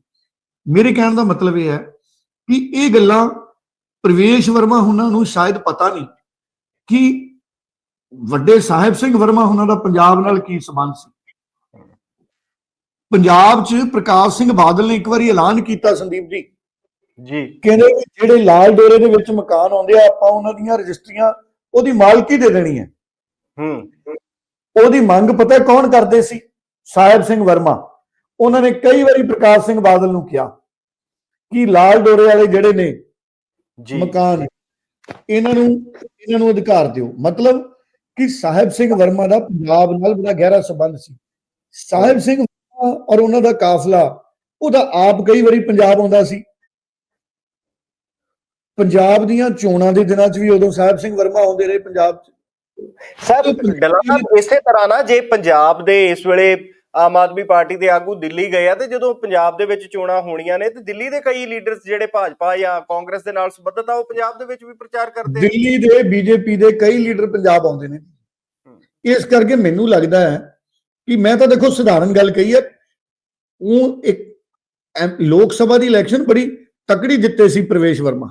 ਮੇਰੇ ਕਹਿਣ ਦਾ ਮਤਲਬ ਇਹ ਹੈ ਕਿ ਇਹ ਗੱਲਾਂ ਪ੍ਰਵੇਸ਼ ਵਰਮਾ ਉਹਨਾਂ ਨੂੰ ਸ਼ਾਇਦ ਪਤਾ ਨਹੀਂ ਕਿ ਵੱਡੇ ਸਾਹਿਬ ਸਿੰਘ ਵਰਮਾ ਉਹਨਾਂ ਦਾ ਪੰਜਾਬ ਨਾਲ ਕੀ ਸੰਬੰਧ ਸੀ। ਪੰਜਾਬ 'ਚ ਪ੍ਰਕਾਸ਼ ਸਿੰਘ ਬਾਦਲ ਨੇ ਇੱਕ ਵਾਰੀ ਐਲਾਨ ਕੀਤਾ ਸੰਦੀਪ ਜੀ। ਜੀ। ਕਹਿੰਦੇ ਵੀ ਜਿਹੜੇ ਲਾਲ ਡੋਰੇ ਦੇ ਵਿੱਚ ਮਕਾਨ ਆਉਂਦੇ ਆ ਆਪਾਂ ਉਹਨਾਂ ਦੀਆਂ ਰਜਿਸਟਰੀਆਂ ਉਹਦੀ ਮਾਲਕੀ ਦੇ ਦੇਣੀ ਹੈ। ਹੂੰ। ਉਹਦੀ ਮੰਗ ਪਤਾ ਕੌਣ ਕਰਦੇ ਸੀ? ਸਾਹਿਬ ਸਿੰਘ ਵਰਮਾ। ਉਹਨਾਂ ਨੇ ਕਈ ਵਾਰੀ ਪ੍ਰਕਾਸ਼ ਸਿੰਘ ਬਾਦਲ ਨੂੰ ਕਿਹਾ ਕਿ ਲਾਲ ਡੋਰੇ ਵਾਲੇ ਜਿਹੜੇ ਨੇ ਜੀ। ਮਕਾਨ ਇਹਨਾਂ ਨੂੰ ਇਹਨਾਂ ਨੂੰ ਅਧਿਕਾਰ ਦਿਓ। ਮਤਲਬ ਕਿ ਸਾਹਿਬ ਸਿੰਘ ਵਰਮਾ ਦਾ ਪੰਜਾਬ ਨਾਲ ਬੜਾ ਗਹਿਰਾ ਸੰਬੰਧ ਸੀ। ਸਾਹਿਬ ਸਿੰਘ ਵਰਮਾ ਔਰ ਉਹਨਾਂ ਦਾ ਕਾਫਲਾ ਉਹਦਾ ਆਪ ਕਈ ਵਾਰੀ ਪੰਜਾਬ ਆਉਂਦਾ ਸੀ। ਪੰਜਾਬ ਦੀਆਂ ਚੋਣਾਂ ਦੇ ਦਿਨਾਂ 'ਚ ਵੀ ਉਦੋਂ ਸਾਹਿਬ ਸਿੰਘ ਵਰਮਾ ਆਉਂਦੇ ਰਹੇ ਪੰਜਾਬ 'ਚ। ਸਰ ਡੱਲਾ ਇਸੇ ਤਰ੍ਹਾਂ ਨਾ ਜੇ ਪੰਜਾਬ ਦੇ ਇਸ ਵੇਲੇ ਆਮ ਆਦਮੀ ਪਾਰਟੀ ਦੇ ਆਗੂ ਦਿੱਲੀ ਗਏ ਆ ਤੇ ਜਦੋਂ ਪੰਜਾਬ ਦੇ ਵਿੱਚ ਚੋਣਾਂ ਹੋਣੀਆਂ ਨੇ ਤੇ ਦਿੱਲੀ ਦੇ ਕਈ ਲੀਡਰਸ ਜਿਹੜੇ ਭਾਜਪਾ ਜਾਂ ਕਾਂਗਰਸ ਦੇ ਨਾਲ ਸੰਬੰਧਤ ਆ ਉਹ ਪੰਜਾਬ ਦੇ ਵਿੱਚ ਵੀ ਪ੍ਰਚਾਰ ਕਰਦੇ ਆ? ਦਿੱਲੀ ਦੇ ਬੀਜੇਪੀ ਦੇ ਕਈ ਲੀਡਰ ਪੰਜਾਬ ਆਉਂਦੇ ਨੇ। ਇਸ ਕਰਕੇ ਮੈਨੂੰ ਲੱਗਦਾ ਹੈ ਕਿ ਮੈਂ ਤਾਂ ਦੇਖੋ ਸਧਾਰਨ ਗੱਲ ਕਹੀ ਹੈ ਉਹ ਇੱਕ ਲੋਕ ਸਭਾ ਦੀ ਇਲੈਕਸ਼ਨ ਬੜੀ ਤਕੜੀ ਜਿੱਤੇ ਸੀ ਪ੍ਰਵੇਸ਼ ਵਰਮਾ।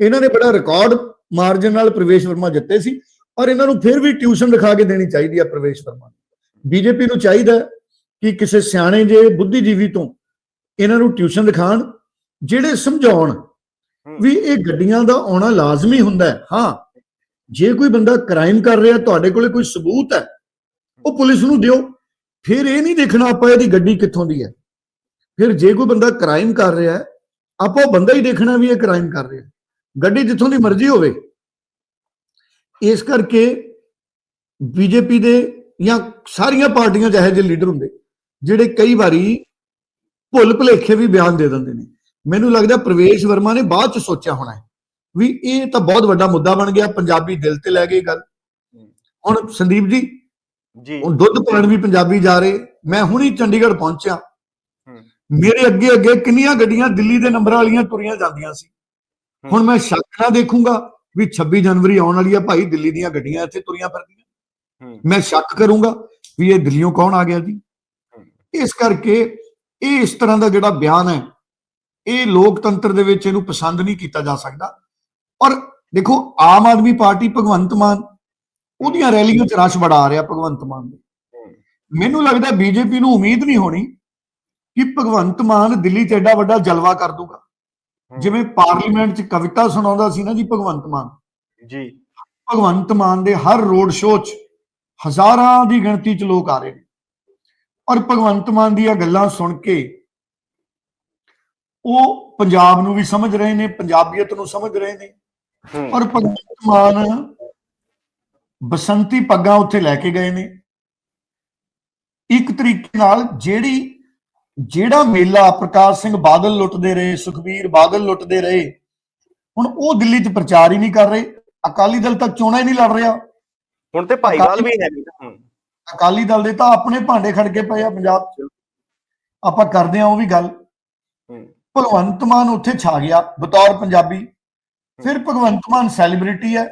ਇਹਨਾਂ ਨੇ ਬੜਾ ਰਿਕਾਰਡ ਮਾਰਜਨ ਨਾਲ ਪ੍ਰਵੇਸ਼ ਵਰਮਾ ਜਿੱਤੇ ਸੀ। ਔਰ ਇਹਨਾਂ ਨੂੰ ਫਿਰ ਵੀ ਟਿਊਸ਼ਨ ਦਿਖਾ ਕੇ ਦੇਣੀ ਚਾਹੀਦੀ ਹੈ ਪ੍ਰਵੇਸ਼ ਵਰਮਾ ਬੀਜੇਪੀ ਨੂੰ ਚਾਹੀਦਾ ਕਿ ਕਿਸੇ ਸਿਆਣੇ ਜੇ ਬੁੱਧੀਜੀਵੀ ਤੋਂ ਇਹਨਾਂ ਨੂੰ ਟਿਊਸ਼ਨ ਦਿਖਾਣ ਜਿਹੜੇ ਸਮਝਾਉਣ ਵੀ ਇਹ ਗੱਡੀਆਂ ਦਾ ਆਉਣਾ ਲਾਜ਼ਮੀ ਹੁੰਦਾ ਹੈ। ਹਾਂ ਜੇ ਕੋਈ ਬੰਦਾ ਕ੍ਰਾਈਮ ਕਰ ਰਿਹਾ ਤੁਹਾਡੇ ਕੋਲੇ ਕੋਈ ਸਬੂਤ ਹੈ ਉਹ ਪੁਲਿਸ ਨੂੰ ਦਿਓ। ਫਿਰ ਇਹ ਨਹੀਂ ਦੇਖਣਾ ਆਪਾਂ ਇਹਦੀ ਗੱਡੀ ਕਿੱਥੋਂ ਦੀ ਹੈ। ਫਿਰ ਜੇ ਕੋਈ ਬੰਦਾ ਕ੍ਰਾਈਮ ਕਰ ਰਿਹਾ ਆਪਾਂ ਉਹ ਬੰਦਾ ਹੀ ਦੇਖਣਾ ਵੀ ਇਹ ਕ੍ਰਾਈਮ ਕਰ ਰਿਹਾ ਗੱਡੀ ਜਿੱਥੋਂ ਦੀ ਮਰਜ਼ੀ ਹੋਵੇ। ਇਸ ਕਰਕੇ ਬੀਜੇਪੀ ਦੇ ਜਾਂ ਸਾਰੀਆਂ ਪਾਰਟੀਆਂ ਚਾਹੇ ਜੇ ਲੀਡਰ ਹੁੰਦੇ ਜਿਹੜੇ ਕਈ ਵਾਰੀ ਭੁੱਲ ਭੁਲੇਖੇ ਵੀ ਬਿਆਨ ਦੇ ਦਿੰਦੇ ਨੇ। ਮੈਨੂੰ ਲੱਗਦਾ ਪ੍ਰਵੇਸ਼ ਵਰਮਾ ਨੇ ਬਾਅਦ ਚ ਸੋਚਿਆ ਹੋਣਾ ਵੀ ਇਹ ਤਾਂ ਬਹੁਤ ਵੱਡਾ ਮੁੱਦਾ ਬਣ ਗਿਆ ਪੰਜਾਬੀ ਦਿਲ ਤੇ ਲੈ ਗਈ ਗੱਲ। ਹੁਣ ਸੰਦੀਪ ਜੀ ਜੀ। ਹੁਣ ਦੁੱਧ ਪਾਣ ਵੀ ਪੰਜਾਬੀ ਜਾ ਰਹੇ ਮੈਂ ਹੁਣੀ ਚੰਡੀਗੜ੍ਹ ਪਹੁੰਚਿਆ। ਮੇਰੇ ਅੱਗੇ ਅੱਗੇ ਕਿੰਨੀਆਂ ਗੱਡੀਆਂ ਦਿੱਲੀ ਦੇ ਨੰਬਰਾਂ ਵਾਲੀਆਂ ਤੁਰੀਆਂ ਜਾਂਦੀਆਂ ਸੀ। ਹੁਣ ਮੈਂ ਸ਼ੱਕ ਨਾ ਦੇਖੂੰਗਾ। ਵੀ 26 ਜਨਵਰੀ ਆਉਣ ਵਾਲੀ ਆ ਭਾਈ ਦਿੱਲੀ ਦੀਆਂ ਗੱਡੀਆਂ ਇੱਥੇ ਤੁਰੀਆਂ ਫਿਰਦੀਆਂ। ਹੂੰ। ਮੈਂ ਸ਼ੱਕ ਕਰੂੰਗਾ ਵੀ ਇਹ ਦਿੱਲੀੋਂ ਕੌਣ ਆ ਗਿਆ ਜੀ? ਇਸ ਕਰਕੇ ਇਹ ਇਸ ਤਰ੍ਹਾਂ ਦਾ ਜਿਹੜਾ ਬਿਆਨ ਹੈ ਇਹ ਲੋਕਤੰਤਰ ਦੇ ਵਿੱਚ ਇਹਨੂੰ ਪਸੰਦ ਨਹੀਂ ਕੀਤਾ ਜਾ ਸਕਦਾ। ਔਰ ਦੇਖੋ ਆਮ ਆਦਮੀ ਪਾਰਟੀ ਭਗਵੰਤ ਮਾਨ ਉਹਦੀਆਂ ਰੈਲੀਆਂ 'ਚ ਰਸ਼ ਬੜਾ ਆ ਰਿਹਾ ਭਗਵੰਤ ਮਾਨ ਦੇ। ਮੈਨੂੰ ਲੱਗਦਾ ਬੀਜੇਪੀ ਨੂੰ ਉਮੀਦ ਨਹੀਂ ਹੋਣੀ ਕਿ ਭਗਵੰਤ ਮਾਨ ਦਿੱਲੀ 'ਚ ਐਡਾ ਵੱਡਾ ਜਲਵਾ ਕਰ ਦੂਗਾ। ਜਿਵੇਂ ਪਾਰਲੀਮੈਂਟ 'ਚ ਕਵਿਤਾ ਸੁਣਾਉਂਦਾ ਸੀ ਨਾ ਜੀ ਭਗਵੰਤ ਮਾਨ। ਜੀ। ਭਗਵੰਤ ਮਾਨ ਦੇ ਹਰ ਰੋਡ ਸ਼ੋਅ 'ਚ ਹਜ਼ਾਰਾਂ ਦੀ ਗਿਣਤੀ 'ਚ ਲੋਕ ਆ ਰਹੇ ਨੇ। ਔਰ ਭਗਵੰਤ ਮਾਨ ਦੀਆਂ ਗੱਲਾਂ ਸੁਣ ਕੇ ਉਹ ਪੰਜਾਬ ਨੂੰ ਵੀ ਸਮਝ ਰਹੇ ਨੇ ਪੰਜਾਬੀਅਤ ਨੂੰ ਸਮਝ ਰਹੇ ਨੇ। ਔਰ ਭਗਵੰਤ ਮਾਨ ਬਸੰਤੀ ਪੱਗਾਂ ਉੱਥੇ ਲੈ ਕੇ ਗਏ ਨੇ। ਇੱਕ ਤਰੀਕੇ ਨਾਲ ਜਿਹੜੀ ਜਿਹੜਾ ਮੇਲਾ ਪ੍ਰਕਾਸ਼ ਸਿੰਘ ਬਾਦਲ ਲੁੱਟਦੇ ਰਹੇ ਸੁਖਬੀਰ ਬਾਦਲ ਲੁੱਟਦੇ ਰਹੇ ਹੁਣ ਉਹ ਦਿੱਲੀ 'ਚ ਪ੍ਰਚਾਰ ਹੀ ਨਹੀਂ ਕਰ ਰਹੇ ਅਕਾਲੀ ਦਲ ਤਾਂ ਚੋਣਾਂ ਹੀ ਨਹੀਂ ਲੜ ਰਿਹਾ। ਹੁਣ ਤੇ ਭਾਈਵਾਲ ਵੀ ਹੈ। ਅਕਾਲੀ ਦਲ ਦੇ ਤਾਂ ਆਪਣੇ ਭਾਂਡੇ ਖੜਕੇ ਪਏ ਆ ਪੰਜਾਬ 'ਚ। ਆਪਾਂ ਕਰਦੇ ਆ ਉਹ ਵੀ ਗੱਲ। ਭਗਵੰਤ ਮਾਨ ਉੱਥੇ ਛਾ ਗਿਆ ਬਤੌਰ ਪੰਜਾਬੀ। ਫਿਰ ਭਗਵੰਤ ਮਾਨ ਸੈਲੀਬ੍ਰਿਟੀ ਹੈ।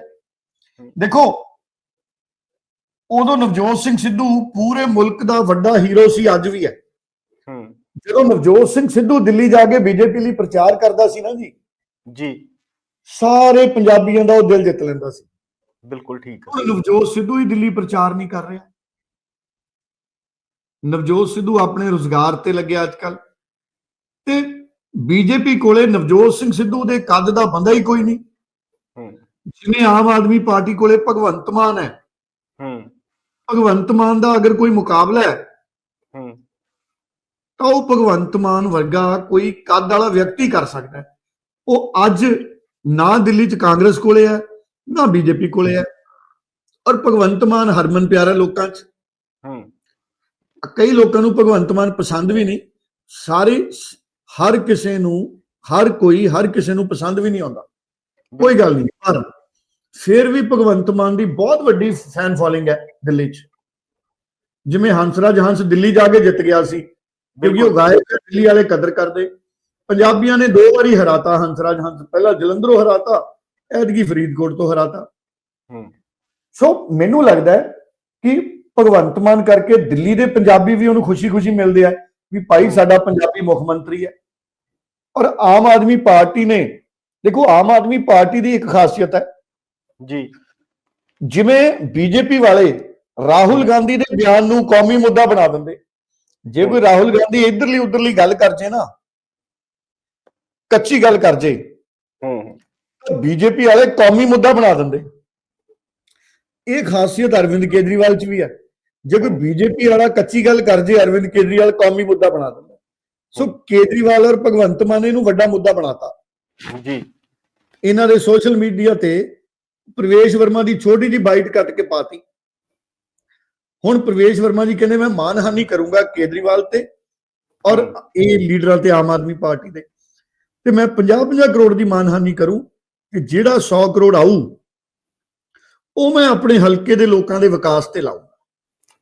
ਦੇਖੋ ਉਦੋਂ ਨਵਜੋਤ ਸਿੰਘ ਸਿੱਧੂ ਪੂਰੇ ਮੁਲਕ ਦਾ ਵੱਡਾ ਹੀਰੋ ਸੀ ਅੱਜ ਵੀ ਹੂੰ। ਜਦੋਂ ਨਵਜੋਤ ਸਿੰਘ ਸਿੱਧੂ ਦਿੱਲੀ ਜਾ ਕੇ ਬੀਜੇਪੀ ਲਈ ਪ੍ਰਚਾਰ ਕਰਦਾ ਸੀ ਨਾ ਜੀ ਜੀ। ਸਾਰੇ ਪੰਜਾਬੀਆਂ ਦਾ ਉਹ ਦਿਲ ਜਿੱਤ ਲੈਂਦਾ ਸੀ। ਬਿਲਕੁਲ ਠੀਕ ਹੈ। ਨਵਜੋਤ ਸਿੱਧੂ ਹੀ ਦਿੱਲੀ ਪ੍ਰਚਾਰ ਨਹੀਂ ਕਰ ਰਿਹਾ। ਨਵਜੋਤ ਸਿੱਧੂ ਆਪਣੇ ਰੋਜ਼ਗਾਰ ਤੇ ਲੱਗਿਆ ਅੱਜਕੱਲ ਤੇ ਬੀਜੇਪੀ ਕੋਲੇ ਨਵਜੋਤ ਸਿੰਘ ਸਿੱਧੂ ਦੇ ਕੱਦ ਦਾ ਬੰਦਾ ਹੀ ਕੋਈ ਨਹੀਂ। ਹੂੰ। ਜਿਵੇਂ ਆਮ ਆਦਮੀ ਪਾਰਟੀ ਕੋਲੇ ਭਗਵੰਤ ਮਾਨ ਹੈ। ਹੂੰ। ਭਗਵੰਤ ਮਾਨ ਦਾ ਅਗਰ ਕੋਈ ਮੁਕਾਬਲਾ ਹੂੰ ਤਾਂ ਉਹ ਭਗਵੰਤ ਮਾਨ ਵਰਗਾ ਕੋਈ ਕੱਦ ਵਾਲਾ ਵਿਅਕਤੀ ਕਰ ਸਕਦਾ ਹੈ। ਉਹ ਅੱਜ ਨਾ ਦਿੱਲੀ 'ਚ ਕਾਂਗਰਸ ਕੋਲੇ ਹੈ ਨਾ ਬੀਜੇਪੀ ਕੋਲੇ ਹੈ ਔਰ ਭਗਵੰਤ ਮਾਨ ਹਰਮਨ ਪਿਆਰਾ ਲੋਕਾਂ 'ਚ। ਹੂੰ। ਕਈ ਲੋਕਾਂ ਨੂੰ ਭਗਵੰਤ ਮਾਨ ਪਸੰਦ ਵੀ ਨਹੀਂ। ਸਾਰੇ ਹਰ ਕਿਸੇ ਨੂੰ ਹਰ ਕੋਈ ਹਰ ਕਿਸੇ ਨੂੰ ਪਸੰਦ ਵੀ ਨਹੀਂ ਆਉਂਦਾ। ਕੋਈ ਗੱਲ ਨਹੀਂ ਪਰ ਫਿਰ ਵੀ ਭਗਵੰਤ ਮਾਨ ਦੀ ਬਹੁਤ ਵੱਡੀ ਫੈਨ ਫੋਲੋਇੰਗ ਹੈ ਦਿੱਲੀ 'ਚ। ਜਿਵੇਂ ਹੰਸਰਾਜ ਹੰਸ ਦਿੱਲੀ ਜਾ ਕੇ ਜਿੱਤ ਗਿਆ ਸੀ। ਕਿਉਂਕਿ ਉਹ ਗਾਇਕ ਦਿੱਲੀ ਵਾਲੇ ਕਦਰ ਕਰਦੇ। ਪੰਜਾਬੀਆਂ ਨੇ ਦੋ ਵਾਰੀ ਹਰਾਤਾ ਹੰਸਰਾਜ ਹੰਸ ਪਹਿਲਾਂ ਜਲੰਧਰੋਂ ਹਰਾਤਾ ਐਤਕੀ ਫਰੀਦਕੋਟ ਤੋਂ ਹਰਾਤਾ। ਹੂੰ। ਸੋ ਮੈਨੂੰ ਲੱਗਦਾ ਹੈ ਕਿ ਭਗਵੰਤ ਮਾਨ ਕਰਕੇ ਦਿੱਲੀ ਦੇ ਪੰਜਾਬੀ ਵੀ ਉਹਨੂੰ ਖੁਸ਼ੀ-ਖੁਸ਼ੀ ਮਿਲਦੇ ਆ ਵੀ ਭਾਈ ਸਾਡਾ ਪੰਜਾਬੀ ਮੁੱਖ ਮੰਤਰੀ ਹੈ। ਔਰ ਆਮ ਆਦਮੀ ਪਾਰਟੀ ਨੇ ਦੇਖੋ ਆਮ ਆਦਮੀ ਪਾਰਟੀ ਦੀ ਇੱਕ ਖਾਸੀਅਤ ਹੈ। ਜੀ। ਜਿਵੇਂ ਬੀਜੇਪੀ ਵਾਲੇ ਰਾਹੁਲ ਗਾਂਧੀ ਦੇ ਬਿਆਨ ਨੂੰ ਕੌਮੀ ਮੁੱਦਾ ਬਣਾ ਦਿੰਦੇ। ਜੇ ਕੋਈ ਰਾਹੁਲ ਗਾਂਧੀ ਇਧਰਲੀ ਉਧਰਲੀ ਗੱਲ ਕਰ ਜੇ ਨਾ ਕੱਚੀ ਗੱਲ ਕਰ ਜੇ ਹੂੰ ਬੀਜੇਪੀ ਵਾਲੇ ਕੌਮੀ ਮੁੱਦਾ ਬਣਾ ਦਿੰਦੇ। ਇਹ ਖਾਸੀਅਤ ਅਰਵਿੰਦ ਕੇਜਰੀਵਾਲ ਚ ਵੀ ਹੈ। ਜੇ ਕੋਈ ਬੀਜੇਪੀ ਵਾਲਾ ਕੱਚੀ ਗੱਲ ਕਰ ਜੇ ਅਰਵਿੰਦ ਕੇਜਰੀਵਾਲ ਕੌਮੀ ਮੁੱਦਾ ਬਣਾ ਦਿੰਦਾ। ਸੋ ਕੇਜਰੀਵਾਲ ਔਰ ਭਗਵੰਤ ਮਾਨ ਨੇ ਇਹਨੂੰ ਵੱਡਾ ਮੁੱਦਾ ਬਣਾਤਾ। ਜੀ। ਇਹਨਾਂ ਦੇ ਸੋਸ਼ਲ ਮੀਡੀਆ ਤੇ ਪ੍ਰਵੇਸ਼ ਵਰਮਾ ਦੀ ਛੋਟੀ ਜੀ ਬਾਈਟ ਕੱਟ ਕੇ ਪਾਤੀ। ਹੁਣ ਪ੍ਰਵੇਸ਼ ਵਰਮਾ ਜੀ ਕਹਿੰਦੇ ਮੈਂ ਮਾਨਹਾਨੀ ਕਰੂੰਗਾ ਕੇਜਰੀਵਾਲ ਤੇ ਔਰ ਇਹ ਲੀਡਰਾਂ ਤੇ ਆਮ ਆਦਮੀ ਪਾਰਟੀ ਦੇ। ਤੇ ਮੈਂ 50-50 ਕਰੋੜ ਦੀ ਮਾਨਹਾਨੀ ਕਰੂੰ ਕਿ ਜਿਹੜਾ 100 ਕਰੋੜ ਆਊ ਉਹ ਮੈਂ ਆਪਣੇ ਹਲਕੇ ਦੇ ਲੋਕਾਂ ਦੇ ਵਿਕਾਸ ਤੇ ਲਾਉਂ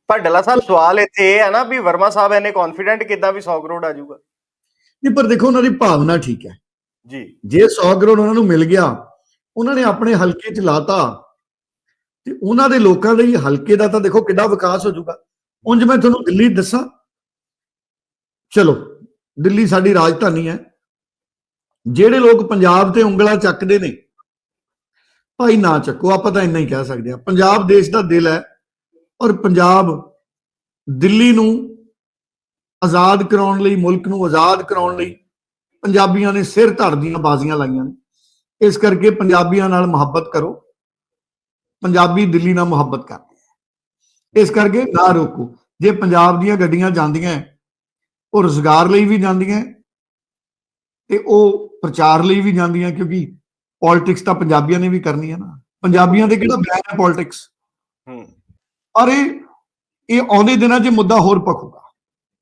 ਪਰ ਡੱਲਾ ਸਾਹਿਬ ਸਵਾਲ ਇੱਥੇ ਇਹ ਹੈ ਨਾ ਵੀ ਵਰਮਾ ਸਾਹਿਬ ਇੰਨੇ ਕੌਨਫੀਡੈਂਟ ਕਿਦਾਂ ਵੀ 100 ਕਰੋੜ ਆ ਜਾਊਗਾ? ਨਹੀਂ ਪਰ ਦੇਖੋ ਉਹਨਾਂ ਦੀ ਭਾਵਨਾ ਠੀਕ ਹੈ। ਜੀ। ਜੇ 100 ਕਰੋੜ ਉਹਨਾਂ ਨੂੰ ਮਿਲ ਗਿਆ ਉਹਨਾਂ ਨੇ ਆਪਣੇ ਹਲਕੇ 'ਚ ਲਾਤਾ ਤੇ ਉਹਨਾਂ ਦੇ ਲੋਕਾਂ ਲਈ ਹਲਕੇ ਦਾ ਤਾਂ ਦੇਖੋ ਕਿੰਨਾ ਵਿਕਾਸ ਹੋ ਜਾਊਗਾ। ਉਂਝ ਮੈਂ ਤੁਹਾਨੂੰ ਦਿੱਲੀ ਦੱਸਾਂ। ਚਲੋ, ਦਿੱਲੀ ਸਾਡੀ ਰਾਜਧਾਨੀ ਹੈ। ਜਿਹੜੇ ਲੋਕ ਪੰਜਾਬ ਤੇ ਉਂਗਲਾ ਚੱਕਦੇ ਨੇ, ਭਾਈ ਨਾ ਚੱਕੋ, ਆਪਾਂ ਤਾਂ ਇੰਨਾ ਹੀ ਕਹਿ ਸਕਦੇ ਹਾਂ। ਪੰਜਾਬ ਦੇਸ਼ ਦਾ ਦਿਲ ਹੈ ਔਰ ਪੰਜਾਬ ਦਿੱਲੀ ਨੂੰ ਆਜ਼ਾਦ ਕਰਾਉਣ ਲਈ, ਮੁਲਕ ਨੂੰ ਆਜ਼ਾਦ ਕਰਾਉਣ ਲਈ ਪੰਜਾਬੀਆਂ ਨੇ ਸਿਰ ਧੜ ਦੀਆਂ ਬਾਜ਼ੀਆਂ ਲਾਈਆਂ ਨੇ। ਇਸ ਕਰਕੇ ਪੰਜਾਬੀਆਂ ਨਾਲ ਮੁਹੱਬਤ ਕਰੋ। ਪੰਜਾਬੀ ਦਿੱਲੀ ਨਾਲ ਮੁਹੱਬਤ ਕਰਦੇ ਆ ਇਸ ਕਰਕੇ ਨਾ ਰੋਕੋ। ਜੇ ਪੰਜਾਬ ਦੀਆਂ ਗੱਡੀਆਂ ਜਾਂਦੀਆਂ ਉਹ ਰੋਜ਼ਗਾਰ ਲਈ ਵੀ ਜਾਂਦੀਆਂ ਤੇ ਉਹ ਪ੍ਰਚਾਰ ਲਈ ਵੀ ਜਾਂਦੀਆਂ ਕਿਉਂਕਿ ਪੋਲਿਟਿਕਸ ਤਾਂ ਪੰਜਾਬੀਆਂ ਨੇ ਵੀ ਕਰਨੀ ਹੈ ਨਾ। ਪੰਜਾਬੀਆਂ ਦੇ ਕਿਹੜਾ ਬੈਨ ਹੈ ਪੋਲਿਟਿਕਸ ਹੂੰ। ਔਰ ਇਹ ਇਹ ਆਉਂਦੇ ਦਿਨਾਂ 'ਚ ਮੁੱਦਾ ਹੋਰ ਪਖੂਗਾ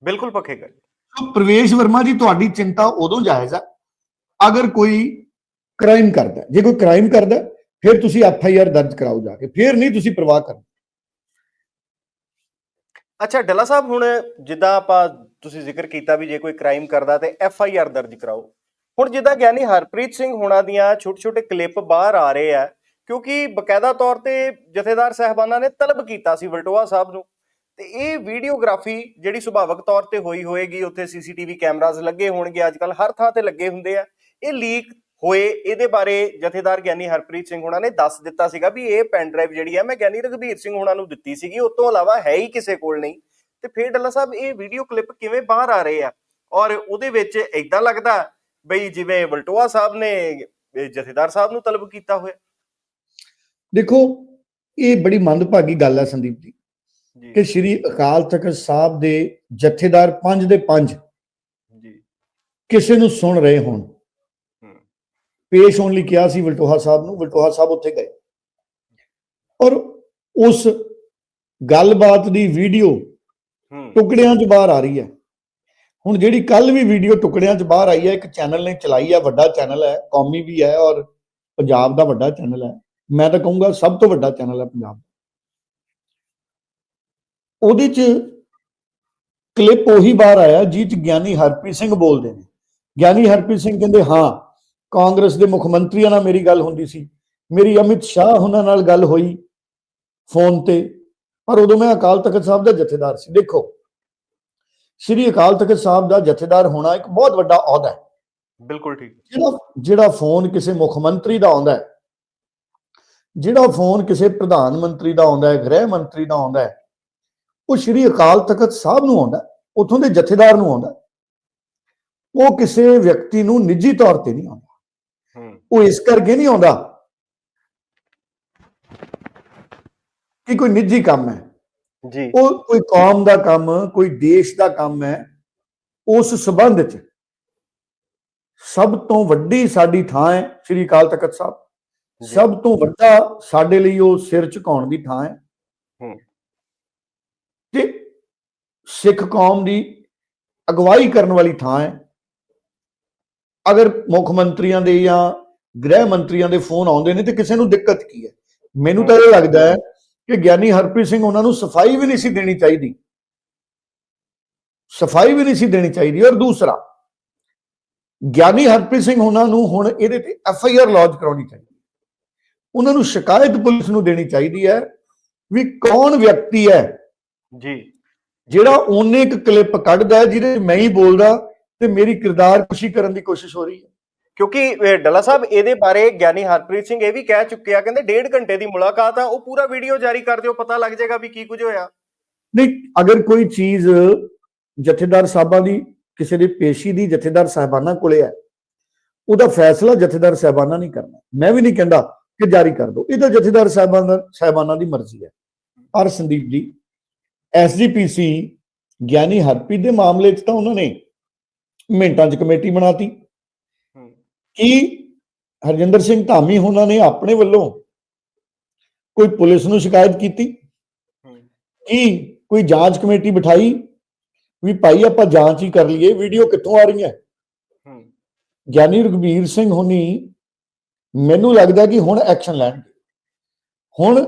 ਬਿਲਕੁਲ। ਸੋ ਪ੍ਰਵੇਸ਼ ਵਰਮਾ ਜੀ ਤੁਹਾਡੀ ਚਿੰਤਾ ਉਦੋਂ ਜਾਇਜ਼ ਹੈ ਅਗਰ ਕੋਈ ਕ੍ਰਾਈਮ ਕਰਦਾ। ਜੇ ਕੋਈ ਕ੍ਰਾਈਮ ਕਰਦਾ ਫਿਰ ਤੁਸੀਂ ਐਫ ਆਈ ਆਰ ਦਰਜ ਕਰਾਓ ਜਾ ਕੇ, ਫਿਰ ਨਹੀਂ ਤੁਸੀਂ ਪ੍ਰਵਾਹ ਕਰਨੀ। ਅੱਛਾ, ਡੱਲਾ ਸਾਹਿਬ, ਹੁਣ ਜਿੱਦਾਂ ਆਪਾਂ ਤੁਸੀਂ ਜ਼ਿਕਰ ਕੀਤਾ ਵੀ ਜੇ ਕੋਈ ਕ੍ਰਾਈਮ ਕਰਦਾ ਤੇ ਐਫ ਆਈ ਆਰ ਦਰਜ ਕਰਾਓ। ਹੁਣ ਜਿੱਦਾਂ ਗਿਆਨੀ ਹਰਪ੍ਰੀਤ ਸਿੰਘ ਹੁਣਾਂ ਦੀਆਂ ਛੋਟੇ ਛੋਟੇ ਕਲਿੱਪ ਬਾਹਰ ਆ ਰਹੇ ਆ, ਕਿਉਂਕਿ ਬਕਾਇਦਾ ਤੌਰ ਤੇ ਜਥੇਦਾਰ ਸਹਿਬਾਨਾਂ ਨੇ ਤਲਬ ਕੀਤਾ ਸੀ ਵਲਟੋਆ ਸਾਹਿਬ ਨੂੰ। ਤੇ ਇਹ ਵੀਡੀਓਗ੍ਰਾਫੀ ਜਿਹੜੀ ਸੁਭਾਵਕ ਤੌਰ ਤੇ ਹੋਈ ਹੋਏਗੀ, ਉੱਥੇ ਸੀਸੀਟੀਵੀ ਕੈਮਰਾਜ਼ ਲੱਗੇ ਹੋਣਗੇ ਅੱਜਕੱਲ ਹਰ ਥਾਂ ਤੇ ਲੱਗੇ ਹੁੰਦੇ ਆ। ਇਹ ਲੀਕ ਹੋਏ ਇਹਦੇ ਬਾਰੇ ਜਥੇਦਾਰ ਗਿਆਨੀ ਹਰਪ੍ਰੀਤ ਸਿੰਘ ਹੋਣਾ ਨੇ ਦੱਸ ਦਿੱਤਾ ਸੀਗਾ ਵੀ ਇਹ ਪੈਨ ਡਰਾਈਵ ਜਿਹੜੀ ਆ ਮੈਂ ਗਿਆਨੀ ਰਘਬੀਰ ਸਿੰਘ ਹੋਣਾ ਨੂੰ ਦਿੱਤੀ ਸੀਗੀ ਉਸ ਤੋਂ ਇਲਾਵਾ ਹੈ ਹੀ ਕਿਸੇ ਕੋਲ ਨਹੀਂ। ਤੇ ਫਿਰ ਡੱਲਾ ਸਾਹਿਬ ਇਹ ਵੀਡੀਓ ਕਲਿੱਪ ਕਿਵੇਂ ਬਾਹਰ ਆ ਰਹੇ ਆ? ਔਰ ਉਹਦੇ ਵਿੱਚ ਇਦਾਂ ਲੱਗਦਾ ਬਈ ਜਿਵੇਂ ਵਲਟੋਆ ਸਾਹਿਬ ਨੇ ਜਥੇਦਾਰ ਸਾਹਿਬ ਨੂੰ ਤਲਬ ਕੀਤਾ ਹੋਇਆ। ਦੇਖੋ ਇਹ ਬੜੀ ਮੰਦਭਾਗੀ ਗੱਲ ਹੈ ਸੰਦੀਪ ਜੀ ਕਿ ਸ੍ਰੀ ਅਕਾਲ ਤਖਤ ਸਾਹਿਬ ਦੇ ਜਥੇਦਾਰ ਪੰਜ ਦੇ ਪੰਜ ਜੀ। ਕਿਸੇ ਨੂੰ ਸੁਣ ਰਹੇ ਹੋਣ। ਹੂੰ। ਪੇਸ਼ ਹੋਣ ਲਈ ਕਿਹਾ ਸੀ ਵਲਟੋਹਾ ਸਾਹਿਬ ਨੂੰ ਵਲਟੋਹਾ ਸਾਹਿਬ ਉੱਥੇ ਗਏ। ਔਰ ਉਸ ਗੱਲਬਾਤ ਦੀ ਵੀਡੀਓ ਟੁਕੜਿਆਂ 'ਚ ਬਾਹਰ ਆ ਰਹੀ ਹੈ। ਹੁਣ ਜਿਹੜੀ ਕੱਲ ਵੀ ਵੀਡੀਓ ਟੁਕੜਿਆਂ 'ਚ ਬਾਹਰ ਆਈ ਹੈ ਇੱਕ ਚੈਨਲ ਨੇ ਚਲਾਈ ਹੈ ਵੱਡਾ ਚੈਨਲ ਹੈ ਕੌਮੀ ਵੀ ਹੈ ਔਰ ਪੰਜਾਬ ਦਾ ਵੱਡਾ ਚੈਨਲ ਹੈ। ਮੈਂ ਤਾਂ ਕਹੂੰਗਾ ਸਭ ਤੋਂ ਵੱਡਾ ਚੈਨਲ ਹੈ ਪੰਜਾਬ ਉਹਦੇ 'ਚ ਕਲਿੱਪ ਉਹੀ ਬਾਹਰ ਆਇਆ ਜਿਹ 'ਚ ਗਿਆਨੀ ਹਰਪ੍ਰੀਤ ਸਿੰਘ ਬੋਲਦੇ ਨੇ। ਗਿਆਨੀ ਹਰਪ੍ਰੀਤ ਸਿੰਘ ਕਹਿੰਦੇ ਹਾਂ ਕਾਂਗਰਸ ਦੇ ਮੁੱਖ ਮੰਤਰੀਆਂ ਨਾਲ ਮੇਰੀ ਗੱਲ ਹੁੰਦੀ ਸੀ। ਮੇਰੀ ਅਮਿਤ ਸ਼ਾਹ ਉਹਨਾਂ ਨਾਲ ਗੱਲ ਹੋਈ ਫੋਨ ਤੇ ਪਰ ਉਦੋਂ ਮੈਂ ਅਕਾਲ ਤਖਤ ਸਾਹਿਬ ਦਾ ਜਥੇਦਾਰ ਸੀ। ਦੇਖੋ ਸ੍ਰੀ ਅਕਾਲ ਤਖਤ ਸਾਹਿਬ ਦਾ ਜਥੇਦਾਰ ਹੋਣਾ ਇੱਕ ਬਹੁਤ ਵੱਡਾ ਅਹੁਦਾ ਹੈ। ਬਿਲਕੁਲ ਠੀਕ। ਜਿਹੜਾ ਜਿਹੜਾ ਫੋਨ ਕਿਸੇ ਮੁੱਖ ਮੰਤਰੀ ਦਾ ਆਉਂਦਾ ਹੈ ਜਿਹੜਾ ਫੋਨ ਕਿਸੇ ਪ੍ਰਧਾਨ ਮੰਤਰੀ ਦਾ ਆਉਂਦਾ ਹੈ ਗ੍ਰਹਿ ਮੰਤਰੀ ਦਾ ਆਉਂਦਾ ਹੈ ਉਹ ਸ੍ਰੀ ਅਕਾਲ ਤਖਤ ਸਾਹਿਬ ਨੂੰ ਆਉਂਦਾ ਉੱਥੋਂ ਦੇ ਜਥੇਦਾਰ ਨੂੰ ਆਉਂਦਾ। ਉਹ ਕਿਸੇ ਵਿਅਕਤੀ ਨੂੰ ਨਿੱਜੀ ਤੌਰ ਤੇ ਨਹੀਂ ਆਉਂਦਾ। ਉਹ ਇਸ ਕਰਕੇ ਨਹੀਂ ਆਉਂਦਾ ਕਿ ਕੋਈ ਨਿੱਜੀ ਕੰਮ ਹੈ। ਜੀ। ਉਹ ਕੋਈ ਕੌਮ ਦਾ ਕੰਮ ਕੋਈ ਦੇਸ਼ ਦਾ ਕੰਮ ਹੈ ਉਸ ਸਬੰਧ ਚ ਸਭ ਤੋਂ ਵੱਡੀ ਸਾਡੀ ਥਾਂ ਹੈ ਸ੍ਰੀ ਅਕਾਲ ਤਖਤ ਸਾਹਿਬ। ਸਭ ਤੋਂ ਵੱਡਾ ਸਾਡੇ ਲਈ ਉਹ ਸਿਰ ਝੁਕਾਉਣ ਦੀ ਥਾਂ ਹੈ। ਹੂੰ। ਤੇ ਸਿੱਖ ਕੌਮ ਦੀ ਅਗਵਾਈ ਕਰਨ ਵਾਲੀ ਥਾਂ ਹੈ। ਅਗਰ ਮੁੱਖ ਮੰਤਰੀਆਂ ਦੇ ਜਾਂ ਗ੍ਰਹਿ ਮੰਤਰੀਆਂ ਦੇ ਫੋਨ ਆਉਂਦੇ ਨੇ ਤੇ ਕਿਸੇ ਨੂੰ ਦਿੱਕਤ ਕੀ ਹੈ? ਮੈਨੂੰ ਤਾਂ ਇਹ ਲੱਗਦਾ ਹੈ ਕਿ ਗਿਆਨੀ ਹਰਪ੍ਰੀਤ ਸਿੰਘ ਉਹਨਾਂ ਨੂੰ ਸਫ਼ਾਈ ਵੀ ਨਹੀਂ ਸੀ ਦੇਣੀ ਚਾਹੀਦੀ। ਸਫ਼ਾਈ ਵੀ ਨਹੀਂ ਸੀ ਦੇਣੀ ਚਾਹੀਦੀ। ਔਰ ਦੂਸਰਾ ਗਿਆਨੀ ਹਰਪ੍ਰੀਤ ਸਿੰਘ ਉਹਨਾਂ ਨੂੰ ਹੁਣ ਇਹਦੇ ਤੇ ਐਫ ਆਈ ਆਰ ਲੌਂਚ ਕਰਾਉਣੀ ਚਾਹੀਦੀ। ਉਹਨਾਂ ਨੂੰ ਸ਼ਿਕਾਇਤ ਪੁਲਿਸ ਨੂੰ ਦੇਣੀ ਚਾਹੀਦੀ ਹੈ ਵੀ ਕੌਣ ਵਿਅਕਤੀ ਹੈ ਜੀ। ਜਿਹੜਾ ਉਹਨੇ ਇੱਕ ਕਲਿੱਪ ਕੱਢਦਾ ਜਿਹਦੇ ਮੈਂ ਹੀ ਬੋਲਦਾ ਤੇ ਮੇਰੀ ਕਿਰਦਾਰ ਖੁਸ਼ੀ ਕਰਨ ਦੀ ਕੋਸ਼ਿਸ਼ ਹੋ ਰਹੀ ਹੈ। ਕਿਉਂਕਿ ਅਹ, ਡੱਲਾ ਸਾਹਿਬ ਇਹਦੇ ਬਾਰੇ ਗਿਆਨੀ ਹਰਪ੍ਰੀਤ ਸਿੰਘ ਇਹ ਵੀ ਕਹਿ ਚੁੱਕੇ ਆ ਕਹਿੰਦੇ ਡੇਢ ਘੰਟੇ ਦੀ ਮੁਲਾਕਾਤ ਆ ਉਹ ਪੂਰਾ ਵੀਡੀਓ ਜਾਰੀ ਕਰ ਦਿਓ ਪਤਾ ਲੱਗ ਜਾਏਗਾ ਵੀ ਕੀ ਕੁਝ ਹੋਇਆ। ਨਹੀਂ ਅਗਰ ਕੋਈ ਚੀਜ਼ ਜਥੇਦਾਰ ਸਾਹਿਬਾਂ ਦੀ ਕਿਸੇ ਦੀ ਪੇਸ਼ੀ ਦੀ ਜਥੇਦਾਰ ਸਾਹਿਬਾਨਾਂ ਕੋਲੇ ਹੈ ਉਹਦਾ ਫੈਸਲਾ ਜਥੇਦਾਰ ਸਾਹਿਬਾਨਾਂ ਨਹੀਂ ਕਰਨਾ ਮੈਂ ਵੀ ਨਹੀਂ ਕਹਿੰਦਾ ਕਿ ਜਾਰੀ ਕਰ ਦਿਓ। ਇਹ ਤਾਂ ਜਥੇਦਾਰ ਸਾਹਿਬਾਨਾਂ ਸਾਹਿਬਾਨਾਂ ਦੀ ਮਰਜ਼ੀ ਹੈ। ਪਰ ਸੰਦੀਪ ਜੀ ਐਸਜੀਪੀਸੀ ਗਿਆਨੀ ਹਰਪ੍ਰੀਤ ਦੇ ਮਾਮਲੇ 'ਚ ਤਾਂ ਉਹਨਾਂ ਨੇ ਮਿੰਟਾਂ 'ਚ ਕਮੇਟੀ ਬਣਾਤੀ। ਹੂੰ ਕੀ ਹਰਜਿੰਦਰ ਸਿੰਘ ਧਾਮੀ ਉਹਨਾਂ ਨੇ ਆਪਣੇ ਵੱਲੋਂ ਕੋਈ ਪੁਲਿਸ ਨੂੰ ਸ਼ਿਕਾਇਤ ਕੀਤੀ? ਕੀ ਕੋਈ ਜਾਂਚ ਕਮੇਟੀ ਬਿਠਾਈ ਵੀ ਭਾਈ ਆਪਾਂ ਜਾਂਚ ਹੀ ਕਰ ਲਈਏ ਵੀਡੀਓ ਕਿੱਥੋਂ ਆ ਰਹੀਆਂ? ਹੂੰ ਗਿਆਨੀ ਰਘਬੀਰ ਸਿੰਘ ਹੁਣੀ ਮੈਨੂੰ ਲੱਗਦਾ ਕਿ ਹੁਣ ਐਕਸ਼ਨ ਲੈਣਗੇ। ਹੁਣ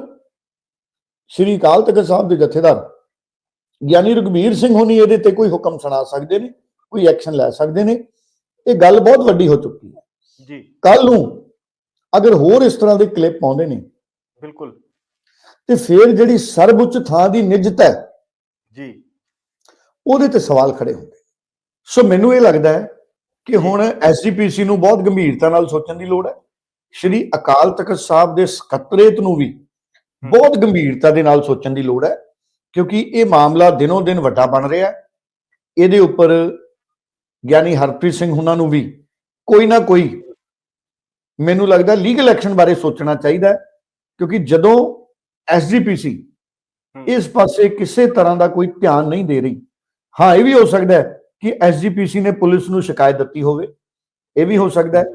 ਸ੍ਰੀ ਅਕਾਲ ਤਖਤ ਸਾਹਿਬ ਦੇ ਜਥੇਦਾਰ ਗਿਆਨੀ ਰਘਬੀਰ ਸਿੰਘ ਹੁਣੀ ਇਹਦੇ ਤੇ ਕੋਈ ਹੁਕਮ ਸੁਣਾ ਸਕਦੇ ਨੇ ਕੋਈ ਐਕਸ਼ਨ ਲੈ ਸਕਦੇ ਨੇ ਇਹ ਗੱਲ ਬਹੁਤ ਵੱਡੀ ਹੋ ਚੁੱਕੀ ਹੈ। ਜੀ। ਕੱਲ ਨੂੰ ਅਗਰ ਹੋਰ ਇਸ ਤਰ੍ਹਾਂ ਦੇ ਕਲਿੱਪ ਆਉਂਦੇ ਨੇ ਬਿਲਕੁਲ। ਤੇ ਫਿਰ ਜਿਹੜੀ ਸਰਵਉੱਚ ਥਾਂ ਦੀ ਨਿਜਤ ਹੈ ਜੀ। ਉਹਦੇ ਤੇ ਸਵਾਲ ਖੜੇ ਹੁੰਦੇ। ਸੋ ਮੈਨੂੰ ਇਹ ਲੱਗਦਾ ਹੈ ਕਿ ਹੁਣ ਐਸਜੀਪੀਸੀ ਨੂੰ ਬਹੁਤ ਗੰਭੀਰਤਾ ਨਾਲ ਸੋਚਣ ਦੀ ਲੋੜ ਹੈ। ਸ਼੍ਰੀ ਅਕਾਲ ਤਖਤ ਸਾਹਿਬ ਦੇ ਸਕੱਤਰੇਤ ਨੂੰ ਵੀ ਬਹੁਤ ਗੰਭੀਰਤਾ ਦੇ ਨਾਲ ਸੋਚਣ ਦੀ ਲੋੜ ਹੈ ਕਿਉਂਕਿ ਇਹ ਮਾਮਲਾ ਦਿਨੋਂ ਦਿਨ ਵੱਡਾ ਬਣ ਰਿਹਾ ਹੈ। ਇਹਦੇ ਉੱਪਰ ਗਿਆਨੀ ਹਰਪ੍ਰੀਤ ਸਿੰਘ ਉਹਨਾਂ ਨੂੰ ਵੀ ਕੋਈ ਨਾ ਕੋਈ ਮੈਨੂੰ ਲੱਗਦਾ ਲੀਗਲ ਐਕਸ਼ਨ ਬਾਰੇ ਸੋਚਣਾ ਚਾਹੀਦਾ ਕਿਉਂਕਿ ਜਦੋਂ ਐਸਜੀਪੀਸੀ। ਇਸ ਪਾਸੇ ਕਿਸੇ ਤਰ੍ਹਾਂ ਦਾ ਕੋਈ ਧਿਆਨ ਨਹੀਂ ਦੇ ਰਹੀ। ਹਾਂ ਇਹ ਵੀ ਹੋ ਸਕਦਾ ਹੈ ਕਿ ਐਸਜੀਪੀਸੀ ਨੇ ਪੁਲਿਸ ਨੂੰ ਸ਼ਿਕਾਇਤ ਦਿੱਤੀ ਹੋਵੇ। ਇਹ ਵੀ ਹੋ ਸਕਦਾ ਹੈ।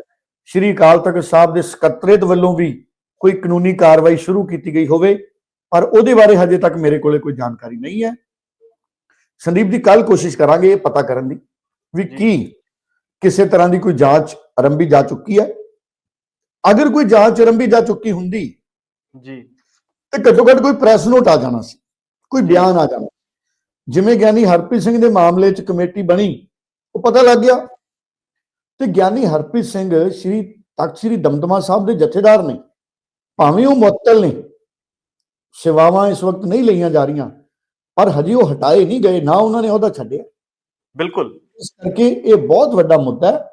ਸ਼੍ਰੀ ਅਕਾਲ ਤਖਤ ਸਾਹਿਬ ਦੇ ਸਕੱਤਰੇਤ ਵੱਲੋਂ ਵੀ ਕੋਈ ਕਾਨੂੰਨੀ ਕਾਰਵਾਈ ਸ਼ੁਰੂ ਕੀਤੀ ਗਈ ਹੋਵੇ ਪਰ ਉਹਦੇ ਬਾਰੇ ਹਜੇ ਤੱਕ ਮੇਰੇ ਕੋਲੇ ਕੋਈ ਜਾਣਕਾਰੀ ਨਹੀਂ ਹੈ। ਸੰਦੀਪ ਜੀ ਕੱਲ ਕੋਸ਼ਿਸ਼ ਕਰਾਂਗੇ ਇਹ ਪਤਾ ਕਰਨ ਦੀ ਵੀ। ਕੀ ਕਿਸੇ ਤਰ੍ਹਾਂ ਦੀ ਕੋਈ ਜਾਂਚ ਆਰੰਭੀ ਜਾ ਚੁੱਕੀ ਹੈ। ਅਗਰ ਕੋਈ ਜਾਂਚ ਆਰੰਭੀ ਜਾ ਚੁੱਕੀ ਹੁੰਦੀ ਜੀ। ਤੇ ਘੱਟੋ ਘੱਟ ਕੋਈ ਪ੍ਰੈਸ ਨੋਟ ਆ ਜਾਣਾ ਸੀ ਕੋਈ ਬਿਆਨ ਆ ਜਾਣਾ। ਜਿਵੇਂ ਗਿਆਨੀ ਹਰਪ੍ਰੀਤ ਸਿੰਘ ਦੇ ਮਾਮਲੇ 'ਚ ਕਮੇਟੀ ਬਣੀ ਉਹ ਪਤਾ ਲੱਗ ਗਿਆ। ਤੇ ਗਿਆਨੀ ਹਰਪ੍ਰੀਤ ਸਿੰਘ ਸ਼੍ਰੀ ਤਖਤ ਸ਼੍ਰੀ ਦਮਦਮਾ ਸਾਹਿਬ ਦੇ ਜਥੇਦਾਰ ਨੇ ਭਾਵੇਂ ਉਹ ਮੁਅੱਤਲ ਨੇ ਸੇਵਾਵਾਂ ਇਸ ਵਕਤ ਨਹੀਂ ਲਈਆਂ ਜਾ ਰਹੀਆਂ ਪਰ ਹਜੇ ਉਹ ਹਟਾਏ ਨਹੀਂ ਗਏ ਨਾ ਉਹਨਾਂ ਨੇ ਉਹਦਾ ਛੱਡਿਆ। ਬਿਲਕੁਲ। ਇਸ ਕਰਕੇ ਇਹ ਬਹੁਤ ਵੱਡਾ ਮੁੱਦਾ ਹੈ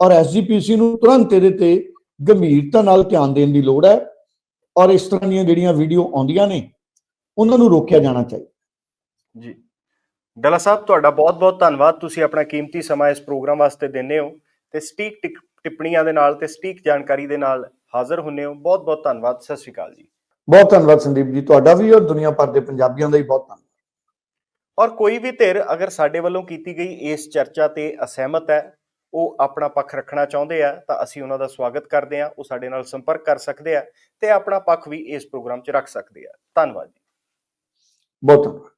ਔਰ ਐਸਜੀਪੀਸੀ ਨੂੰ ਤੁਰੰਤ ਇਹਦੇ ਤੇ ਗੰਭੀਰਤਾ ਨਾਲ ਧਿਆਨ ਦੇਣ ਦੀ ਲੋੜ ਹੈ ਔਰ ਇਸ ਤਰ੍ਹਾਂ ਦੀਆਂ ਜਿਹੜੀਆਂ ਵੀਡੀਓ ਆਉਂਦੀਆਂ ਨੇ ਉਹਨਾਂ ਨੂੰ ਰੋਕਿਆ ਜਾਣਾ ਚਾਹੀਦਾ। ਜੀ। ਡੱਲਾ ਸਾਹਿਬ ਤੁਹਾਡਾ ਬਹੁਤ-ਬਹੁਤ ਧੰਨਵਾਦ। ਤੁਸੀਂ ਆਪਣਾ ਕੀਮਤੀ ਸਮਾਂ ਇਸ ਪ੍ਰੋਗਰਾਮ ਵਾਸਤੇ ਦਿੰਦੇ ਹੋ ਤੇ ਸਟੀਕ ਟਿਕ- ਟਿੱਪਣੀਆਂ ਦੇ ਨਾਲ ਤੇ ਸਟੀਕ ਜਾਣਕਾਰੀ ਦੇ ਨਾਲ ਹਾਜ਼ਰ ਹੁੰਨੇ ਹੋ। ਬਹੁਤ ਬਹੁਤ ਧੰਨਵਾਦ। ਸਤਿ ਸ਼੍ਰੀ ਅਕਾਲ ਜੀ। ਬਹੁਤ ਧੰਨਵਾਦ ਸੰਦੀਪ ਜੀ ਤੁਹਾਡਾ ਵੀ ਔਰ ਦੁਨੀਆ ਭਰ ਦੇ ਪੰਜਾਬੀਆਂ ਦਾ ਹੀ ਬਹੁਤ ਧੰਨਵਾਦ। ਔਰ ਕੋਈ ਵੀ ਧਿਰ ਅਗਰ ਸਾਡੇ ਵੱਲੋਂ ਕੀਤੀ ਗਈ ਇਸ ਚਰਚਾ ਤੇ ਅਸਹਿਮਤ ਹੈ ਉਹ ਆਪਣਾ ਪੱਖ ਰੱਖਣਾ ਚਾਹੁੰਦੇ ਆ, ਤਾਂ ਅਸੀਂ ਉਹਨਾਂ ਦਾ ਸਵਾਗਤ ਕਰਦੇ ਆ ਉਹ ਸਾਡੇ ਨਾਲ ਸੰਪਰਕ ਕਰ ਸਕਦੇ ਆ ਤੇ ਆਪਣਾ ਪੱਖ ਵੀ ਇਸ ਪ੍ਰੋਗਰਾਮ 'ਚ ਰੱਖ ਸਕਦੇ ਆ। ਧੰਨਵਾਦ ਜੀ। ਬਹੁਤ ਧੰਨਵਾਦ।